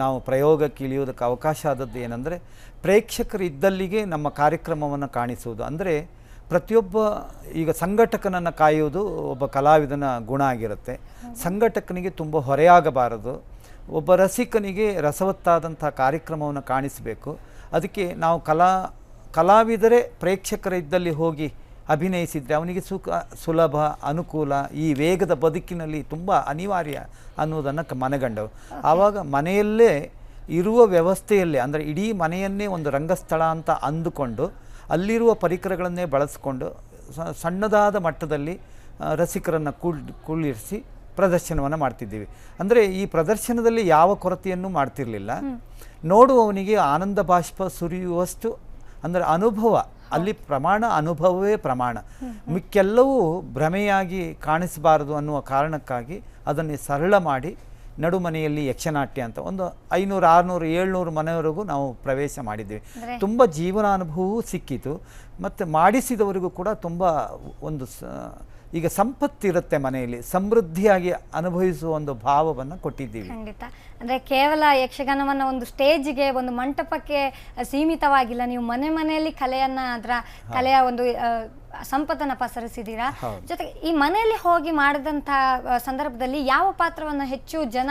ನಾವು ಪ್ರಯೋಗಕ್ಕೆ ಇಳಿಯೋದಕ್ಕೆ ಅವಕಾಶ ಆದದ್ದು ಏನಂದರೆ ಪ್ರೇಕ್ಷಕರು ಇದ್ದಲ್ಲಿಗೆ ನಮ್ಮ ಕಾರ್ಯಕ್ರಮವನ್ನು ಕಾಣಿಸುವುದು. ಅಂದರೆ ಪ್ರತಿಯೊಬ್ಬ ಈಗ ಸಂಘಟಕನನ್ನು ಕಾಯುವುದು ಒಬ್ಬ ಕಲಾವಿದನ ಗುಣ ಆಗಿರುತ್ತೆ. ಸಂಘಟಕನಿಗೆ ತುಂಬ ಹೊರೆಯಾಗಬಾರದು. ಒಬ್ಬ ರಸಿಕನಿಗೆ ರಸವತ್ತಾದಂಥ ಕಾರ್ಯಕ್ರಮವನ್ನು ಕಾಣಿಸಬೇಕು. ಅದಕ್ಕೆ ನಾವು ಕಲಾ ಕಲಾವಿದರೇ ಪ್ರೇಕ್ಷಕರ ಇದ್ದಲ್ಲಿ ಹೋಗಿ ಅಭಿನಯಿಸಿದರೆ ಅವನಿಗೆ ಸುಖ ಸುಲಭ ಅನುಕೂಲ ಈ ವೇಗದ ಬದುಕಿನಲ್ಲಿ ತುಂಬ ಅನಿವಾರ್ಯ ಅನ್ನೋದನ್ನು ಕ ಮನಗಂಡವು. ಆವಾಗ ಮನೆಯಲ್ಲೇ ಇರುವ ವ್ಯವಸ್ಥೆಯಲ್ಲೇ ಅಂದರೆ ಇಡೀ ಮನೆಯನ್ನೇ ಒಂದು ರಂಗಸ್ಥಳ ಅಂತ ಅಂದುಕೊಂಡು ಅಲ್ಲಿರುವ ಪರಿಕರಗಳನ್ನೇ ಬಳಸಿಕೊಂಡು ಸಣ್ಣದಾದ ಮಟ್ಟದಲ್ಲಿ ರಸಿಕರನ್ನು ಕೂಳ್ ಕುಳ್ಳಿರಿಸಿ ಪ್ರದರ್ಶನವನ್ನು ಮಾಡ್ತಿದ್ದೀವಿ. ಅಂದರೆ ಈ ಪ್ರದರ್ಶನದಲ್ಲಿ ಯಾವ ಕೊರತೆಯನ್ನು ಮಾಡ್ತಿರಲಿಲ್ಲ. ನೋಡುವವನಿಗೆ ಆನಂದ ಬಾಷ್ಪ ಸುರಿಯುವಷ್ಟು ಅಂದರೆ ಅನುಭವ ಅಲ್ಲಿ ಪ್ರಮಾಣ ಅನುಭವವೇ ಪ್ರಮಾಣ. ಮಿಕ್ಕೆಲ್ಲವೂ ಭ್ರಮೆಯಾಗಿ ಕಾಣಿಸಬಾರದು ಅನ್ನುವ ಕಾರಣಕ್ಕಾಗಿ ಅದನ್ನು ಸರಳ ಮಾಡಿ ನಡುಮನೆಯಲ್ಲಿ ಯಕ್ಷನಾಟ್ಯ ಅಂತ ಒಂದು ಐನೂರು ಆರುನೂರು ಏಳ್ನೂರು ಮನೆಯವರೆಗೂ ನಾವು ಪ್ರವೇಶ ಮಾಡಿದ್ದೀವಿ. ತುಂಬ ಜೀವನಾನುಭವವೂ ಸಿಕ್ಕಿತು. ಮತ್ತು ಮಾಡಿಸಿದವರಿಗೂ ಕೂಡ ತುಂಬ ಒಂದು ಸ ಈಗ ಸಂಪತ್ತಿರುತ್ತೆ ಮನೆಯಲ್ಲಿ ಸಮೃದ್ಧಿಯಾಗಿ ಅನುಭವಿಸುವ ಒಂದು ಭಾವವನ್ನು ಕೊಟ್ಟಿದ್ದೀವಿ. ಖಂಡಿತ. ಅಂದರೆ ಕೇವಲ ಯಕ್ಷಗಾನವನ್ನು ಒಂದು ಸ್ಟೇಜ್ಗೆ ಒಂದು ಮಂಟಪಕ್ಕೆ ಸೀಮಿತವಾಗಿಲ್ಲ. ನೀವು ಮನೆ ಮನೆಯಲ್ಲಿ ಕಲೆಯನ್ನು ಅದರ ಕಲೆಯ ಒಂದು ಸಂಪತ್ತನ್ನ ಪಸರಿಸಿದ್ದೀರಾ? ಜೊತೆಗೆ ಈ ಮನೆಯಲ್ಲಿ ಹೋಗಿ ಮಾಡಿದಂತಹ ಸಂದರ್ಭದಲ್ಲಿ ಯಾವ ಪಾತ್ರವನ್ನ ಹೆಚ್ಚು ಜನ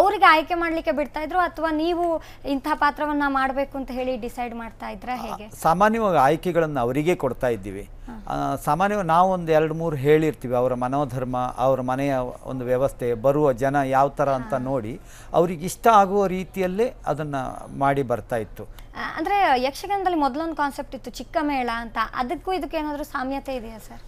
ಅವರಿಗೆ ಆಯ್ಕೆ ಮಾಡ್ಲಿಕ್ಕೆ ಬಿಡ್ತಾ ಇದ್ರು ಅಥವಾ ನೀವು ಇಂತಹ ಪಾತ್ರವನ್ನ ಮಾಡಬೇಕು ಅಂತ ಹೇಳಿ ಡಿಸೈಡ್ ಮಾಡ್ತಾ ಇದ್ರ ಹೇಗೆ? ಸಾಮಾನ್ಯವಾಗಿ ಆಯ್ಕೆಗಳನ್ನು ಅವರಿಗೆ ಕೊಡ್ತಾ ಇದ್ದೀವಿ. ಸಾಮಾನ್ಯವಾಗಿ ನಾವು ಒಂದು ಎರಡು ಮೂರು ಹೇಳಿರ್ತೀವಿ ಅವರ ಮನೋಧರ್ಮ ಅವರ ಮನೆಯ ಒಂದು ವ್ಯವಸ್ಥೆ ಬರುವ ಜನ ಯಾವ ಥರ ಅಂತ ನೋಡಿ ಅವ್ರಿಗೆ ಇಷ್ಟ ಆಗುವ ರೀತಿಯಲ್ಲೇ ಅದನ್ನು ಮಾಡಿ ಬರ್ತಾ ಇತ್ತು. ಅಂದ್ರೆ ಯಕ್ಷಗಾನದಲ್ಲಿ ಮೊದಲೊಂದು ಕಾನ್ಸೆಪ್ಟ್ ಇತ್ತು ಚಿಕ್ಕ ಮೇಳ ಅಂತ. ಅದಕ್ಕೂ ಇದಕ್ಕೆ ಏನಾದರೂ ಸಾಮ್ಯತೆ ಇದೆಯಾ ಸರ್?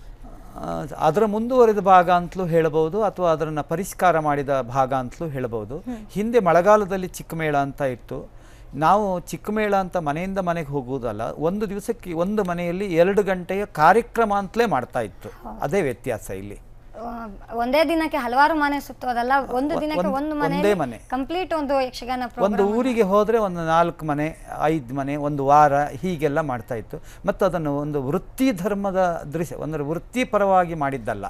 ಅದರ ಮುಂದುವರಿದ ಭಾಗ ಅಂತಲೂ ಹೇಳಬಹುದು ಅಥವಾ ಅದನ್ನು ಪರಿಷ್ಕಾರ ಮಾಡಿದ ಭಾಗ ಅಂತಲೂ ಹೇಳಬಹುದು. ಹಿಂದೆ ಮಳೆಗಾಲದಲ್ಲಿ ಚಿಕ್ಕ ಮೇಳ ಅಂತ ಇತ್ತು. ನಾವು ಚಿಕ್ಕ ಮೇಳ ಅಂತ ಮನೆಯಿಂದ ಮನೆಗೆ ಹೋಗುವುದಲ್ಲ ಒಂದು ದಿವಸಕ್ಕೆ ಒಂದು ಮನೆಯಲ್ಲಿ ಎರಡು ಗಂಟೆಯ ಕಾರ್ಯಕ್ರಮ ಅಂತಲೇ ಮಾಡ್ತಾ ಇತ್ತು. ಅದೇ ವ್ಯತ್ಯಾಸ ಇಲ್ಲಿ. ಒಂದೇ ದಿನಕ್ಕೆ ಹಲವಾರು ಮನೆ ಸುತ್ತೋದಲ್ಲ ಒಂದು ದಿನಕ್ಕೆ ಒಂದು ಒಂದೇ ಮನೆ ಮನೆ. ಕಂಪ್ಲೀಟ್ ಒಂದು ಯಕ್ಷಗಾನ ಒಂದು ಊರಿಗೆ ಹೋದ್ರೆ ಒಂದು ನಾಲ್ಕು ಮನೆ ಐದು ಮನೆ ಒಂದು ವಾರ ಹೀಗೆಲ್ಲ ಮಾಡ್ತಾ ಇತ್ತು. ಮತ್ತು ಅದನ್ನು ಒಂದು ವೃತ್ತಿ ಧರ್ಮದ ದೃಶ್ಯ ಅಂದರೆ ವೃತ್ತಿಪರವಾಗಿ ಮಾಡಿದ್ದಲ್ಲ.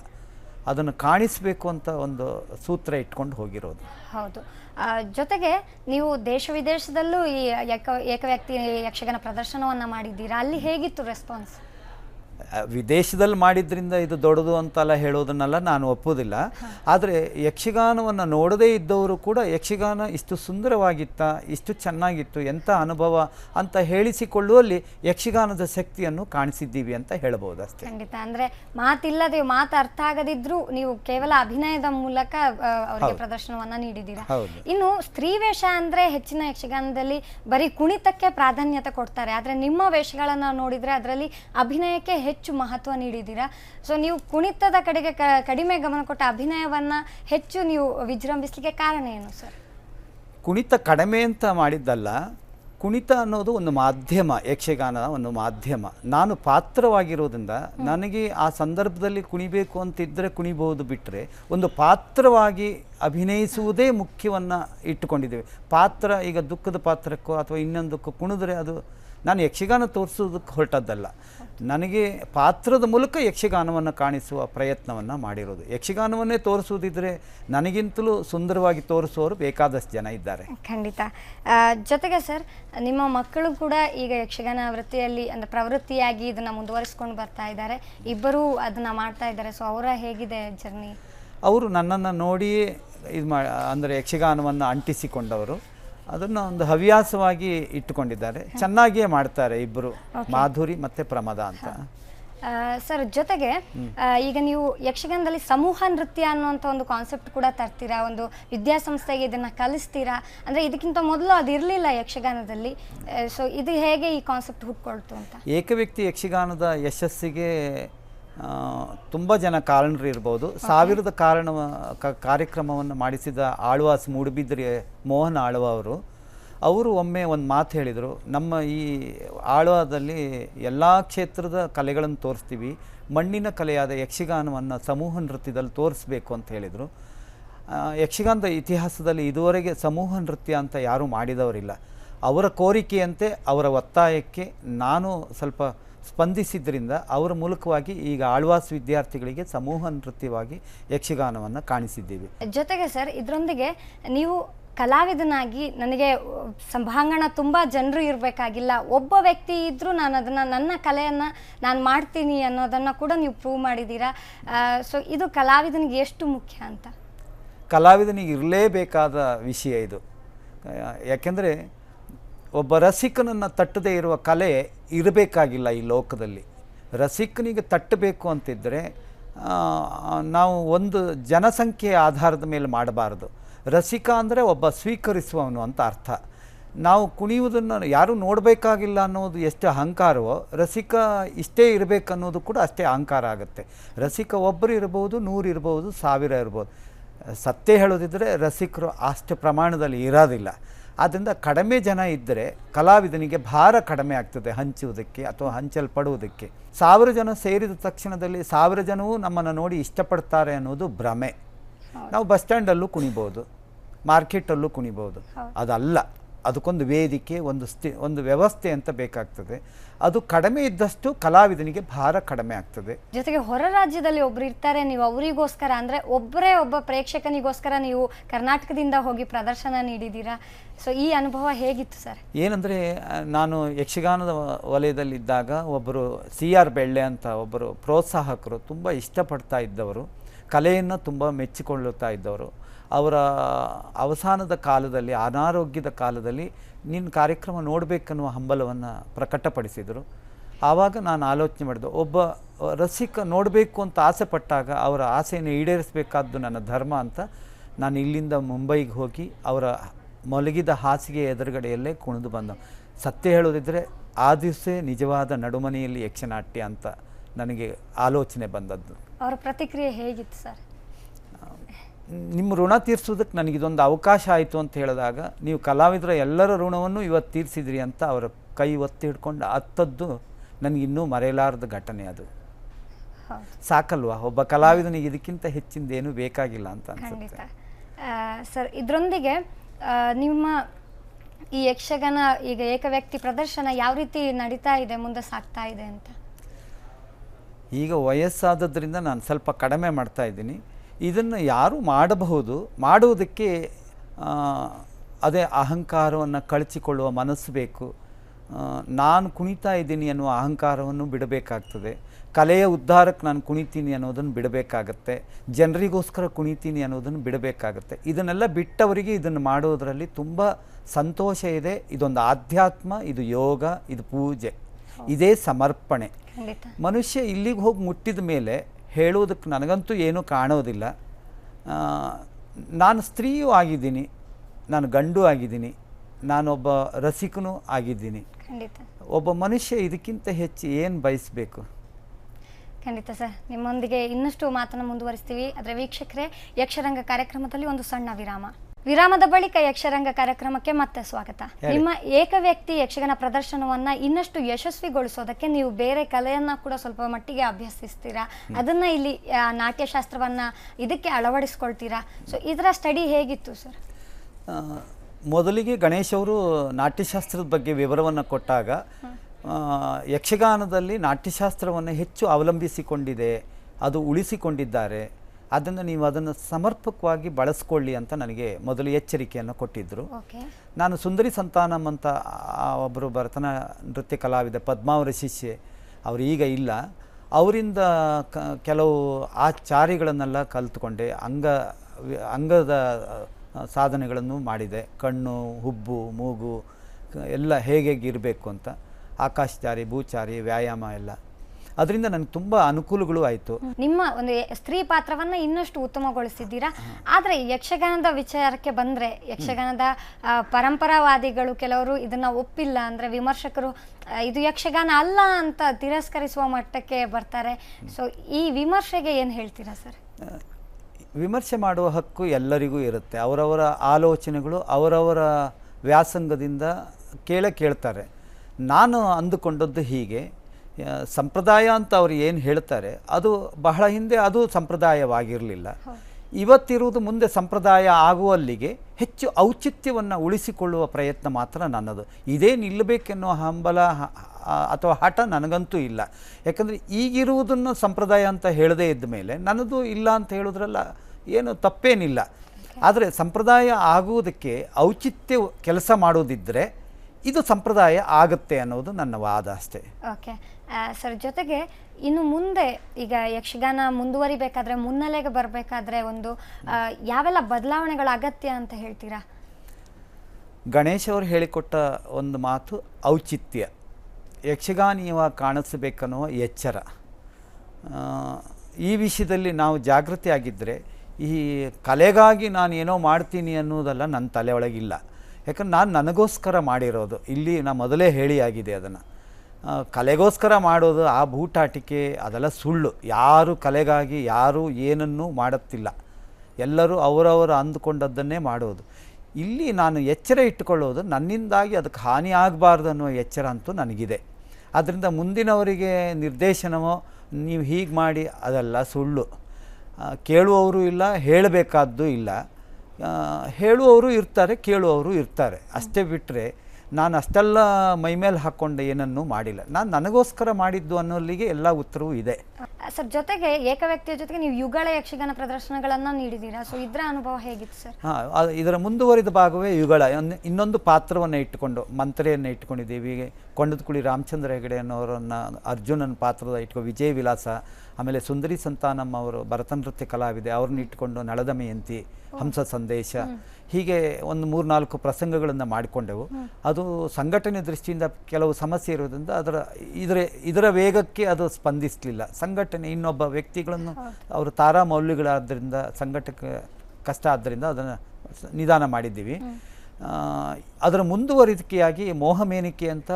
ಅದನ್ನು ಕಾಣಿಸಬೇಕು ಅಂತ ಒಂದು ಸೂತ್ರ ಇಟ್ಕೊಂಡು ಹೋಗಿರೋದು. ಹೌದು. ಆ, ಜೊತೆಗೆ ನೀವು ದೇಶ ವಿದೇಶದಲ್ಲೂ ಈ ಏಕ ಏಕವ್ಯಕ್ತಿ ಯಕ್ಷಗಾನ ಪ್ರದರ್ಶನವನ್ನ ಮಾಡಿದ್ದೀರಾ? ಅಲ್ಲಿ ಹೇಗಿತ್ತು ರೆಸ್ಪಾನ್ಸ್ ವಿದೇಶದಲ್ಲಿ ಮಾಡಿದ್ರಿಂದ ಇದು ದೊಡ್ಡದು ಅಂತೆಲ್ಲ ಹೇಳೋದನ್ನೆಲ್ಲ ನಾನು ಒಪ್ಪೋದಿಲ್ಲ ಆದರೆ ಯಕ್ಷಗಾನವನ್ನು ನೋಡದೇ ಇದ್ದವರು ಕೂಡ ಯಕ್ಷಗಾನ ಇಷ್ಟು ಸುಂದರವಾಗಿತ್ತ ಇಷ್ಟು ಚೆನ್ನಾಗಿತ್ತು ಎಂಥ ಅನುಭವ ಅಂತ ಹೇಳಿಸಿಕೊಳ್ಳುವಲ್ಲಿ ಯಕ್ಷಗಾನದ ಶಕ್ತಿಯನ್ನು ಕಾಣಿಸಿದ್ದೀವಿ ಅಂತ ಹೇಳ್ಬೋದು ಅಷ್ಟೇ ಖಂಡಿತ. ಅಂದ್ರೆ ಮಾತಿಲ್ಲದೆ ಮಾತು ಅರ್ಥ ಆಗದಿದ್ರು ನೀವು ಕೇವಲ ಅಭಿನಯದ ಮೂಲಕ ಅವರಿಗೆ ಪ್ರದರ್ಶನವನ್ನು ನೀಡಿದ್ದೀರಾ. ಇನ್ನು ಸ್ತ್ರೀ ವೇಷ ಅಂದ್ರೆ ಹೆಚ್ಚಿನ ಯಕ್ಷಗಾನದಲ್ಲಿ ಬರೀ ಕುಣಿತಕ್ಕೆ ಪ್ರಾಧಾನ್ಯತೆ ಕೊಡ್ತಾರೆ. ಆದರೆ ನಿಮ್ಮ ವೇಷಗಳನ್ನ ನೋಡಿದ್ರೆ ಅದರಲ್ಲಿ ಅಭಿನಯಕ್ಕೆ ಹೆಚ್ಚು ಮಹತ್ವ ನೀಡಿದ್ದೀರಾ? ಸೊ ನೀವು ಕುಣಿತದ ಕಡೆಗೆ ಕಡಿಮೆ ಗಮನ ಕೊಟ್ಟ ಅಭಿನಯವನ್ನು ಹೆಚ್ಚು ನೀವು ವಿಜೃಂಭಿಸಲಿಕ್ಕೆ ಕಾರಣ ಏನು ಸರ್ ಕುಣಿತ ಕಡಿಮೆ ಅಂತ ಮಾಡಿದ್ದಲ್ಲ ಕುಣಿತ ಅನ್ನೋದು ಒಂದು ಮಾಧ್ಯಮ ಯಕ್ಷಗಾನ ಒಂದು ಮಾಧ್ಯಮ. ನಾನು ಪಾತ್ರವಾಗಿರೋದ್ರಿಂದ ನನಗೆ ಆ ಸಂದರ್ಭದಲ್ಲಿ ಕುಣಿಬೇಕು ಅಂತಿದ್ದರೆ ಕುಣಿಬಹುದು ಬಿಟ್ಟರೆ ಒಂದು ಪಾತ್ರವಾಗಿ ಅಭಿನಯಿಸುವುದೇ ಮುಖ್ಯವನ್ನು ಇಟ್ಟುಕೊಂಡಿದ್ದೇವೆ. ಪಾತ್ರ ಈಗ ದುಃಖದ ಪಾತ್ರಕ್ಕೋ ಅಥವಾ ಇನ್ನೊಂದಕ್ಕೋ ಕುಣಿದ್ರೆ ಅದು ನಾನು ಯಕ್ಷಗಾನ ತೋರಿಸೋದಕ್ಕೆ ಹೊರಟದ್ದಲ್ಲ. ನನಗೆ ಪಾತ್ರದ ಮೂಲಕ ಯಕ್ಷಗಾನವನ್ನು ಕಾಣಿಸುವ ಪ್ರಯತ್ನವನ್ನು ಮಾಡಿರೋದು. ಯಕ್ಷಗಾನವನ್ನೇ ತೋರಿಸುವುದಿದ್ರೆ ನನಗಿಂತಲೂ ಸುಂದರವಾಗಿ ತೋರಿಸುವವರು ಬೇಕಾದಷ್ಟು ಜನ ಇದ್ದಾರೆ. ಖಂಡಿತ. ಜೊತೆಗೆ ಸರ್ ನಿಮ್ಮ ಮಕ್ಕಳು ಕೂಡ ಈಗ ಯಕ್ಷಗಾನ ವೃತ್ತಿಯಲ್ಲಿ ಅಂದರೆ ಪ್ರವೃತ್ತಿಯಾಗಿ ಇದನ್ನು ಮುಂದುವರಿಸ್ಕೊಂಡು ಬರ್ತಾ ಇದ್ದಾರೆ. ಇಬ್ಬರೂ ಅದನ್ನು ಮಾಡ್ತಾ ಇದ್ದಾರೆ. ಸೊ ಅವರ ಹೇಗಿದೆ ಜರ್ನಿ ಅವರು ನನ್ನನ್ನು ನೋಡಿಯೇ ಇದು ಮಾ ಅಂದರೆ ಯಕ್ಷಗಾನವನ್ನು ಅಂಟಿಸಿಕೊಂಡವರು. ಅದನ್ನು ಒಂದು ಹವ್ಯಾಸವಾಗಿ ಇಟ್ಟುಕೊಂಡಿದ್ದಾರೆ. ಚೆನ್ನಾಗಿಯೇ ಮಾಡ್ತಾರೆ ಇಬ್ಬರು ಮಾಧುರಿ ಮತ್ತೆ ಪ್ರಮದ ಅಂತ. ಸರ್ ಜೊತೆಗೆ ಈಗ ನೀವು ಯಕ್ಷಗಾನದಲ್ಲಿ ಸಮೂಹ ನೃತ್ಯ ಅನ್ನುವಂಥ ಒಂದು ಕಾನ್ಸೆಪ್ಟ್ ಕೂಡ ತರ್ತೀರಾ? ಒಂದು ವಿದ್ಯಾಸಂಸ್ಥೆಗೆ ಇದನ್ನ ಕಲಿಸ್ತೀರಾ? ಅಂದ್ರೆ ಇದಕ್ಕಿಂತ ಮೊದಲು ಅದು ಇರಲಿಲ್ಲ ಯಕ್ಷಗಾನದಲ್ಲಿ. ಸೊ ಇದು ಹೇಗೆ ಈ ಕಾನ್ಸೆಪ್ಟ್ ಹುಟ್ಕೊಳ್ತು ಅಂತ? ಏಕವ್ಯಕ್ತಿ ಯಕ್ಷಗಾನದ ಯಶಸ್ಸಿಗೆ ತುಂಬ ಜನ ಕಾರಣರು ಇರ್ಬೋದು. ಸಾವಿರದ ಕಾರಣ ಕಾರ್ಯಕ್ರಮವನ್ನು ಮಾಡಿಸಿದ ಆಳ್ವಾಸ್ ಮೂಡುಬಿದ್ರಿ ಮೋಹನ್ ಆಳ್ವ ಅವರು ಅವರು ಒಮ್ಮೆ ಒಂದು ಮಾತು ಹೇಳಿದರು. ನಮ್ಮ ಈ ಆಳ್ವಾದಲ್ಲಿ ಎಲ್ಲ ಕ್ಷೇತ್ರದ ಕಲೆಗಳನ್ನು ತೋರಿಸ್ತೀವಿ. ಮಣ್ಣಿನ ಕಲೆಯಾದ ಯಕ್ಷಗಾನವನ್ನು ಸಮೂಹ ನೃತ್ಯದಲ್ಲಿ ತೋರಿಸ್ಬೇಕು ಅಂತ ಹೇಳಿದರು. ಯಕ್ಷಗಾನದ ಇತಿಹಾಸದಲ್ಲಿ ಇದುವರೆಗೆ ಸಮೂಹ ನೃತ್ಯ ಅಂತ ಯಾರೂ ಮಾಡಿದವರಿಲ್ಲ. ಅವರ ಕೋರಿಕೆಯಂತೆ ಅವರ ಒತ್ತಾಯಕ್ಕೆ ನಾನು ಸ್ವಲ್ಪ ಸ್ಪಂದಿಸಿದ್ರಿಂದ ಅವರ ಮೂಲಕವಾಗಿ ಈಗ ಆಳ್ವಾಸ್ ವಿದ್ಯಾರ್ಥಿಗಳಿಗೆ ಸಮೂಹ ನೃತ್ಯವಾಗಿ ಯಕ್ಷಗಾನವನ್ನು ಕಾಣಿಸಿದ್ದೀವಿ. ಜೊತೆಗೆ ಸರ್ ಇದರೊಂದಿಗೆ ನೀವು ಕಲಾವಿದನಾಗಿ ನನಗೆ ಸಂಭಾಂಗಣ ತುಂಬ ಜನರು ಇರಬೇಕಾಗಿಲ್ಲ. ಒಬ್ಬ ವ್ಯಕ್ತಿ ಇದ್ದರೂ ನಾನು ಅದನ್ನು ನನ್ನ ಕಲೆಯನ್ನು ನಾನು ಮಾಡ್ತೀನಿ ಅನ್ನೋದನ್ನು ಕೂಡ ನೀವು ಪ್ರೂವ್ ಮಾಡಿದ್ದೀರಾ? ಸೊ ಇದು ಕಲಾವಿದನಿಗೆ ಎಷ್ಟು ಮುಖ್ಯ ಅಂತ? ಕಲಾವಿದನಿಗೆ ಇರಲೇಬೇಕಾದ ವಿಷಯ ಇದು. ಯಾಕೆಂದರೆ ಒಬ್ಬ ರಸಿಕನನ್ನು ತಟ್ಟದೇ ಇರುವ ಕಲೆ ಇರಬೇಕಾಗಿಲ್ಲ ಈ ಲೋಕದಲ್ಲಿ. ರಸಿಕನಿಗೆ ತಟ್ಟಬೇಕು ಅಂತಿದ್ದರೆ ನಾವು ಒಂದು ಜನಸಂಖ್ಯೆಯ ಆಧಾರದ ಮೇಲೆ ಮಾಡಬಾರ್ದು. ರಸಿಕ ಅಂದರೆ ಒಬ್ಬ ಸ್ವೀಕರಿಸುವವನು ಅಂತ ಅರ್ಥ. ನಾವು ಕುಣಿಯುವುದನ್ನು ಯಾರೂ ನೋಡಬೇಕಾಗಿಲ್ಲ ಅನ್ನೋದು ಎಷ್ಟು ಅಹಂಕಾರವೋ, ರಸಿಕ ಇಷ್ಟೇ ಇರಬೇಕನ್ನೋದು ಕೂಡ ಅಷ್ಟೇ ಅಹಂಕಾರ ಆಗುತ್ತೆ. ರಸಿಕ ಒಬ್ಬರು ಇರ್ಬೋದು ನೂರು ಇರಬಹುದು, ಸಾವಿರ ಇರ್ಬೋದು ಸತ್ಯ ಹೇಳೋದಿದ್ದರೆ ರಸಿಕರು ಅಷ್ಟು ಪ್ರಮಾಣದಲ್ಲಿ ಇರೋದಿಲ್ಲ. ಆದ್ದರಿಂದ ಕಡಿಮೆ ಜನ ಇದ್ದರೆ ಕಲಾವಿದನಿಗೆ ಭಾರ ಕಡಿಮೆ ಆಗ್ತದೆ ಹಂಚುವುದಕ್ಕೆ ಅಥವಾ ಹಂಚಲ್ಪಡುವುದಕ್ಕೆ. ಸಾವಿರ ಜನ ಸೇರಿದ ತಕ್ಷಣದಲ್ಲಿ ಸಾವಿರ ಜನವೂ ನಮ್ಮನ್ನು ನೋಡಿ ಇಷ್ಟಪಡ್ತಾರೆ ಅನ್ನೋದು ಭ್ರಮೆ. ನಾವು ಬಸ್ ಸ್ಟ್ಯಾಂಡಲ್ಲೂ ಕುಣಿಬೋದು ಮಾರ್ಕೆಟಲ್ಲೂ ಕುಣಿಬೋದು. ಅದಲ್ಲ. ಅದಕ್ಕೊಂದು ವೇದಿಕೆ ಒಂದು ಸ್ಥಿ ಒಂದು ವ್ಯವಸ್ಥೆ ಅಂತ ಬೇಕಾಗ್ತದೆ. ಅದು ಕಡಿಮೆ ಇದ್ದಷ್ಟು ಕಲಾವಿದನಿಗೆ ಭಾರ ಕಡಿಮೆ ಆಗ್ತದೆ. ಜೊತೆಗೆ ಹೊರ ರಾಜ್ಯದಲ್ಲಿ ಒಬ್ರು ಇರ್ತಾರೆ ನೀವು ಅವರಿಗೋಸ್ಕರ ಅಂದ್ರೆ ಒಬ್ಬರೇ ಒಬ್ಬ ಪ್ರೇಕ್ಷಕನಿಗೋಸ್ಕರ ನೀವು ಕರ್ನಾಟಕದಿಂದ ಹೋಗಿ ಪ್ರದರ್ಶನ ನೀಡಿದ್ದೀರಾ ಸೊ ಈ ಅನುಭವ ಹೇಗಿತ್ತು ಸರ್? ಏನಂದರೆ ನಾನು ಯಕ್ಷಗಾನದ ವಲಯದಲ್ಲಿದ್ದಾಗ ಒಬ್ಬರು ಸಿ ಆರ್ ಬೆಳ್ಳೆ ಅಂತ ಒಬ್ಬರು ಪ್ರೋತ್ಸಾಹಕರು ತುಂಬ ಇಷ್ಟಪಡ್ತಾ ಇದ್ದವರು. ಕಲೆಯನ್ನು ತುಂಬ ಮೆಚ್ಚಿಕೊಳ್ಳುತ್ತಾ ಇದ್ದವರು. ಅವರ ಅವಸಾನದ ಕಾಲದಲ್ಲಿ, ಅನಾರೋಗ್ಯದ ಕಾಲದಲ್ಲಿ ನಿನ್ನ ಕಾರ್ಯಕ್ರಮ ನೋಡಬೇಕನ್ನುವ ಹಂಬಲವನ್ನು ಪ್ರಕಟಪಡಿಸಿದರು. ಆವಾಗ ನಾನು ಆಲೋಚನೆ ಮಾಡಿದೆ, ಒಬ್ಬ ರಸಿಕ ನೋಡಬೇಕು ಅಂತ ಆಸೆ ಪಟ್ಟಾಗ ಅವರ ಆಸೆಯನ್ನು ಈಡೇರಿಸಬೇಕಾದ್ದು ನನ್ನ ಧರ್ಮ ಅಂತ ನಾನು ಇಲ್ಲಿಂದ ಮುಂಬೈಗೆ ಹೋಗಿ ಅವರ ಮಲಗಿದ ಹಾಸಿಗೆ ಎದುರುಗಡೆಯಲ್ಲೇ ಕುಣಿದು ಬಂದ. ಸತ್ಯ ಹೇಳೋದಿದ್ದರೆ ಆ ದಿವಸ ನಿಜವಾದ ನಡುಮನೆಯಲ್ಲಿ ಯಕ್ಷನಾಟ್ಯ ಅಂತ ನನಗೆ ಆಲೋಚನೆ ಬಂದದ್ದು. ಅವರ ಪ್ರತಿಕ್ರಿಯೆ ಹೇಗಿತ್ತು ಸರ್? ನಿಮ್ಮ ಋಣ ತೀರಿಸೋದಕ್ಕೆ ನನಗಿದೊಂದು ಅವಕಾಶ ಆಯಿತು ಅಂತ ಹೇಳಿದಾಗ ನೀವು ಕಲಾವಿದರ ಎಲ್ಲರ ಋಣವನ್ನು ಇವತ್ತು ತೀರಿಸಿದ್ರಿ ಅಂತ ಅವರ ಕೈ ಒತ್ತಿ ಹಿಡ್ಕೊಂಡು ಹತ್ತದ್ದು ನನಗಿನ್ನೂ ಮರೆಯಲಾರದ ಘಟನೆ ಅದು. ಸಾಕಲ್ವಾ? ಒಬ್ಬ ಕಲಾವಿದನಿಗೆ ಇದಕ್ಕಿಂತ ಹೆಚ್ಚಿಂದೇನು ಬೇಕಾಗಿಲ್ಲ ಅಂತ ಅನ್ಸುತ್ತೆ. ಸರ್ ಇದರೊಂದಿಗೆ ನಿಮ್ಮ ಈ ಯಕ್ಷಗಾನ ಈಗ ಏಕವ್ಯಕ್ತಿ ಪ್ರದರ್ಶನ ಯಾವ ರೀತಿ ನಡೀತಾ ಇದೆ ಮುಂದೆ ಸಾಗ್ತಾ ಇದೆ ಅಂತ? ಈಗ ವಯಸ್ಸಾದದ್ರಿಂದ ನಾನು ಸ್ವಲ್ಪ ಕಡಿಮೆ ಮಾಡ್ತಾ ಇದ್ದೀನಿ. ಇದನ್ನು ಯಾರು ಮಾಡಬಹುದು ಮಾಡುವುದಕ್ಕೆ ಅದೇ ಅಹಂಕಾರವನ್ನು ಕಳಚಿಕೊಳ್ಳುವ ಮನಸ್ಸು ಬೇಕು. ನಾನು ಕುಣಿತಾ ಇದ್ದೀನಿ ಅನ್ನುವ ಅಹಂಕಾರವನ್ನು ಬಿಡಬೇಕಾಗ್ತದೆ. ಕಲೆಯ ಉದ್ಧಾರಕ್ಕೆ ನಾನು ಕುಣಿತೀನಿ ಅನ್ನೋದನ್ನು ಬಿಡಬೇಕಾಗತ್ತೆ. ಜನರಿಗೋಸ್ಕರ ಕುಣಿತೀನಿ ಅನ್ನೋದನ್ನು ಬಿಡಬೇಕಾಗತ್ತೆ. ಇದನ್ನೆಲ್ಲ ಬಿಟ್ಟವರಿಗೆ ಇದನ್ನು ಮಾಡೋದರಲ್ಲಿ ತುಂಬ ಸಂತೋಷ ಇದೆ. ಇದೊಂದು ಆಧ್ಯಾತ್ಮ ಇದು ಯೋಗ ಇದು ಪೂಜೆ. ಇದೇ ಸಮರ್ಪಣೆ. ಮನುಷ್ಯ ಇಲ್ಲಿಗೆ ಹೋಗಿ ಮುಟ್ಟಿದ ಮೇಲೆ ಹೇಳುವುದಕ್ಕೆ ನನಗಂತೂ ಏನೂ ಕಾಣೋದಿಲ್ಲ. ನಾನು ಸ್ತ್ರೀಯೂ ಆಗಿದ್ದೀನಿ ನಾನು ಗಂಡು ಆಗಿದ್ದೀನಿ ನಾನೊಬ್ಬ ರಸಿಕನೂ ಆಗಿದ್ದೀನಿ. ಖಂಡಿತ. ಒಬ್ಬ ಮನುಷ್ಯ ಇದಕ್ಕಿಂತ ಹೆಚ್ಚು ಏನು ಬಯಸಬೇಕು? ಖಂಡಿತ ಸರ್. ನಿಮ್ಮೊಂದಿಗೆ ಇನ್ನಷ್ಟು ಮಾತನ್ನು ಮುಂದುವರಿಸ್ತೀವಿ. ಆದರೆ ವೀಕ್ಷಕರೇ ಯಕ್ಷರಂಗ ಕಾರ್ಯಕ್ರಮದಲ್ಲಿ ಒಂದು ಸಣ್ಣ ವಿರಾಮ. ವಿರಾಮದ ಬಳಿಕ ಯಕ್ಷರಂಗ ಕಾರ್ಯಕ್ರಮಕ್ಕೆ ಮತ್ತೆ ಸ್ವಾಗತ. ನಿಮ್ಮ ಏಕವ್ಯಕ್ತಿ ಯಕ್ಷಗಾನ ಪ್ರದರ್ಶನವನ್ನ ಇನ್ನಷ್ಟು ಯಶಸ್ವಿಗೊಳಿಸೋದಕ್ಕೆ ನೀವು ಬೇರೆ ಕಲೆಯನ್ನ ಕೂಡ ಸ್ವಲ್ಪ ಮಟ್ಟಿಗೆ ಅಭ್ಯಸಿಸ್ತೀರಾ? ಅದನ್ನ ಇಲ್ಲಿ ನಾಟ್ಯಶಾಸ್ತ್ರವನ್ನ ಇದಕ್ಕೆ ಅಳವಡಿಸ್ಕೊಳ್ತೀರಾ? ಸೊ ಇದರ ಸ್ಟಡಿ ಹೇಗಿತ್ತು ಸರ್? ಮೊದಲಿಗೆ ಗಣೇಶ್ ಅವರು ನಾಟ್ಯಶಾಸ್ತ್ರದ ಬಗ್ಗೆ ವಿವರವನ್ನು ಕೊಟ್ಟಾಗ ಯಕ್ಷಗಾನದಲ್ಲಿ ನಾಟ್ಯಶಾಸ್ತ್ರವನ್ನು ಹೆಚ್ಚು ಅವಲಂಬಿಸಿಕೊಂಡಿದೆ ಅದು ಉಳಿಸಿಕೊಂಡಿದ್ದಾರೆ. ಅದನ್ನು ನೀವು ಅದನ್ನು ಸಮರ್ಪಕವಾಗಿ ಬಳಸ್ಕೊಳ್ಳಿ ಅಂತ ನನಗೆ ಮೊದಲು ಎಚ್ಚರಿಕೆಯನ್ನು ಕೊಟ್ಟಿದ್ದರು. ನಾನು ಸುಂದರಿ ಸಂತಾನಂ ಅಂತ ಒಬ್ಬರು ಭರತನ ನೃತ್ಯ ಕಲಾವಿದ ಪದ್ಮಾವರ ಶಿಷ್ಯೆ ಅವರು ಈಗ ಇಲ್ಲ. ಅವರಿಂದ ಕ ಕೆಲವು ಆಚಾರಿಗಳನ್ನೆಲ್ಲ ಕಲ್ತ್ಕೊಂಡೆ ಅಂಗ ಅಂಗದ ಸಾಧನೆಗಳನ್ನು ಮಾಡಿದೆ. ಕಣ್ಣು ಹುಬ್ಬು ಮೂಗು ಎಲ್ಲ ಹೇಗೆ ಹೇಗೆ ಇರಬೇಕು ಅಂತ. ಆಕಾಶಚಾರಿ ಭೂಚಾರಿ ವ್ಯಾಯಾಮ ಎಲ್ಲ. ಅದರಿಂದ ನನಗೆ ತುಂಬ ಅನುಕೂಲಗಳು ಆಯಿತು. ನಿಮ್ಮ ಒಂದು ಸ್ತ್ರೀ ಪಾತ್ರವನ್ನ ಇನ್ನಷ್ಟು ಉತ್ತಮಗೊಳಿಸಿದ್ದೀರಾ? ಆದರೆ ಯಕ್ಷಗಾನದ ವಿಚಾರಕ್ಕೆ ಬಂದ್ರೆ ಯಕ್ಷಗಾನದ ಪರಂಪರಾವಾದಿಗಳು ಕೆಲವರು ಇದನ್ನ ಒಪ್ಪಿಲ್ಲ ಅಂದ್ರೆ ವಿಮರ್ಶಕರು ಇದು ಯಕ್ಷಗಾನ ಅಲ್ಲ ಅಂತ ತಿರಸ್ಕರಿಸುವ ಮಟ್ಟಕ್ಕೆ ಬರ್ತಾರೆ. ಸೊ ಈ ವಿಮರ್ಶೆಗೆ ಏನು ಹೇಳ್ತೀರಾ ಸರ್? ವಿಮರ್ಶೆ ಮಾಡುವ ಹಕ್ಕು ಎಲ್ಲರಿಗೂ ಇರುತ್ತೆ. ಅವರವರ ಆಲೋಚನೆಗಳು ಅವರವರ ವ್ಯಾಸಂಗದಿಂದ ಕೇಳ ಕೇಳ್ತಾರೆ. ನಾನು ಅಂದುಕೊಂಡದ್ದು ಹೀಗೆ. ಸಂಪ್ರದಾಯ ಅಂತ ಅವ್ರು ಏನು ಹೇಳ್ತಾರೆ ಅದು ಬಹಳ ಹಿಂದೆ ಅದು ಸಂಪ್ರದಾಯವಾಗಿರಲಿಲ್ಲ. ಇವತ್ತಿರುವುದು ಮುಂದೆ ಸಂಪ್ರದಾಯ ಆಗುವಲ್ಲಿಗೆ ಹೆಚ್ಚು ಔಚಿತ್ಯವನ್ನು ಉಳಿಸಿಕೊಳ್ಳುವ ಪ್ರಯತ್ನ ಮಾತ್ರ ನನ್ನದು. ಇದೇ ನಿಲ್ಲಬೇಕೆನ್ನುವ ಹಂಬಲ ಅಥವಾ ಹಠ ನನಗಂತೂ ಇಲ್ಲ. ಯಾಕಂದರೆ ಈಗಿರುವುದನ್ನು ಸಂಪ್ರದಾಯ ಅಂತ ಹೇಳದೇ ಇದ್ದ ಮೇಲೆ ನನ್ನದು ಇಲ್ಲ ಅಂತ ಹೇಳೋದ್ರಲ್ಲ ಏನು ತಪ್ಪೇನಿಲ್ಲ. ಆದರೆ ಸಂಪ್ರದಾಯ ಆಗುವುದಕ್ಕೆ ಔಚಿತ್ಯ ಕೆಲಸ ಮಾಡೋದಿದ್ದರೆ ಇದು ಸಂಪ್ರದಾಯ ಆಗುತ್ತೆ ಅನ್ನೋದು ನನ್ನ ವಾದ ಅಷ್ಟೇ. ಓಕೆ ಸರ್ ಜೊತೆಗೆ ಇನ್ನು ಮುಂದೆ ಈಗ ಯಕ್ಷಗಾನ ಮುಂದುವರಿಬೇಕಾದ್ರೆ ಮುನ್ನೆಲೆಗೆ ಬರಬೇಕಾದ್ರೆ ಒಂದು ಯಾವೆಲ್ಲ ಬದಲಾವಣೆಗಳ ಅಗತ್ಯ ಅಂತ ಹೇಳ್ತೀರಾ? ಗಣೇಶ್ ಅವರು ಹೇಳಿಕೊಟ್ಟ ಒಂದು ಮಾತು ಔಚಿತ್ಯ. ಯಕ್ಷಗಾನೀಯವಾಗಿ ಕಾಣಿಸಬೇಕನ್ನುವ ಎಚ್ಚರ. ಈ ವಿಷಯದಲ್ಲಿ ನಾವು ಜಾಗೃತಿ ಆಗಿದ್ದರೆ ಈ ಕಲೆಗಾಗಿ ನಾನು ಏನೋ ಮಾಡ್ತೀನಿ ಅನ್ನೋದಲ್ಲ ನನ್ನ ತಲೆ ಒಳಗಿಲ್ಲ. ಯಾಕಂದ್ರೆ ನಾನು ನನಗೋಸ್ಕರ ಮಾಡಿರೋದು. ಇಲ್ಲಿ ನಾ ಮೊದಲೇ ಹೇಳಿ ಆಗಿದೆ ಅದನ್ನು. ಕಲೆಗೋಸ್ಕರ ಮಾಡೋದು ಆ ಬೂಟಾಟಿಕೆ ಅದೆಲ್ಲ ಸುಳ್ಳು. ಯಾರು ಕಲೆಗಾಗಿ, ಯಾರು ಏನನ್ನೂ ಮಾಡುತ್ತಿಲ್ಲ. ಎಲ್ಲರೂ ಅವರವರು ಅಂದುಕೊಂಡದ್ದನ್ನೇ ಮಾಡೋದು. ಇಲ್ಲಿ ನಾನು ಎಚ್ಚರ ಇಟ್ಟುಕೊಳ್ಳೋದು ನನ್ನಿಂದಾಗಿ ಅದಕ್ಕೆ ಹಾನಿ ಆಗಬಾರ್ದು ಅನ್ನೋ ಎಚ್ಚರ ಅಂತೂ ನನಗಿದೆ. ಆದ್ದರಿಂದ ಮುಂದಿನವರಿಗೆ ನಿರ್ದೇಶನವೋ, ನೀವು ಹೀಗೆ ಮಾಡಿ ಅದೆಲ್ಲ ಸುಳ್ಳು. ಕೇಳುವವರು ಇಲ್ಲ, ಹೇಳಬೇಕಾದ್ದು ಇಲ್ಲ. ಹೇಳುವವರು ಇರ್ತಾರೆ ಕೇಳುವವರು ಇರ್ತಾರೆ. ಅಷ್ಟೇ ಬಿಟ್ಟರೆ ನಾನು ಅಷ್ಟೆಲ್ಲ ಮೈಮೇಲೆ ಹಾಕ್ಕೊಂಡು ಏನನ್ನೂ ಮಾಡಿಲ್ಲ. ನಾನು ನನಗೋಸ್ಕರ ಮಾಡಿದ್ದು ಅನ್ನೋಲ್ಲಿಗೆ ಎಲ್ಲ ಉತ್ತರವೂ ಇದೆ. ಸರ್ ಜೊತೆಗೆ ಏಕವ್ಯಕ್ತಿಯ ಜೊತೆಗೆ ನೀವು ಯುಗಳ ಯಕ್ಷಗಾನ ಪ್ರದರ್ಶನಗಳನ್ನು ನೀಡಿದ್ದೀರಾ? ಸೊ ಇದರ ಅನುಭವ ಹೇಗಿತ್ತು ಸರ್? ಹಾಂ ಇದರ ಮುಂದುವರಿದ ಭಾಗವೇ ಯುಗಳ. ಇನ್ನು- ಇನ್ನೊಂದು ಪಾತ್ರವನ್ನು ಇಟ್ಟುಕೊಂಡು ಮಂತ್ರೆಯನ್ನು ಇಟ್ಕೊಂಡಿದ್ದೀವಿ ಕೊಂಡದಕುಳಿ ರಾಮಚಂದ್ರ ಹೆಗಡೆ ಅನ್ನೋರನ್ನು ಅರ್ಜುನನ ಪಾತ್ರದ ಇಟ್ಕೊಂಡು ವಿಜಯ ವಿಲಾಸ ಆಮೇಲೆ ಸುಂದರಿ ಸಂತಾನಮ್ಮ ಅವರು ಭರತನೃತ್ಯ ಕಲಾವಿದೆ ಅವ್ರನ್ನ ಇಟ್ಕೊಂಡು ನಳದ ಮಯಂತಿ ಹಂಸ ಸಂದೇಶ ಹೀಗೆ ಒಂದು ಮೂರು ನಾಲ್ಕು ಪ್ರಸಂಗಗಳನ್ನು ಮಾಡಿಕೊಂಡೆವು. ಅದು ಸಂಘಟನೆ ದೃಷ್ಟಿಯಿಂದ ಕೆಲವು ಸಮಸ್ಯೆ ಇರೋದ್ರಿಂದ ಅದರ ಇದರ ಇದರ ವೇಗಕ್ಕೆ ಅದು ಸ್ಪಂದಿಸಲಿಲ್ಲ. ಸಂಘಟನೆ ಇನ್ನೊಬ್ಬ ವ್ಯಕ್ತಿಗಳನ್ನು ಅವರು ತಾರಾ ಮೌಲ್ಯಗಳಾದ್ದರಿಂದ ಸಂಘಟಕ ಕಷ್ಟ ಆದ್ದರಿಂದ ಅದನ್ನು ನಿಧಾನ ಮಾಡಿದ್ದೀವಿ. ಅದರ ಮುಂದುವರಿಕೆಯಾಗಿ ಮೋಹಮೇನಿಕೆ ಅಂತ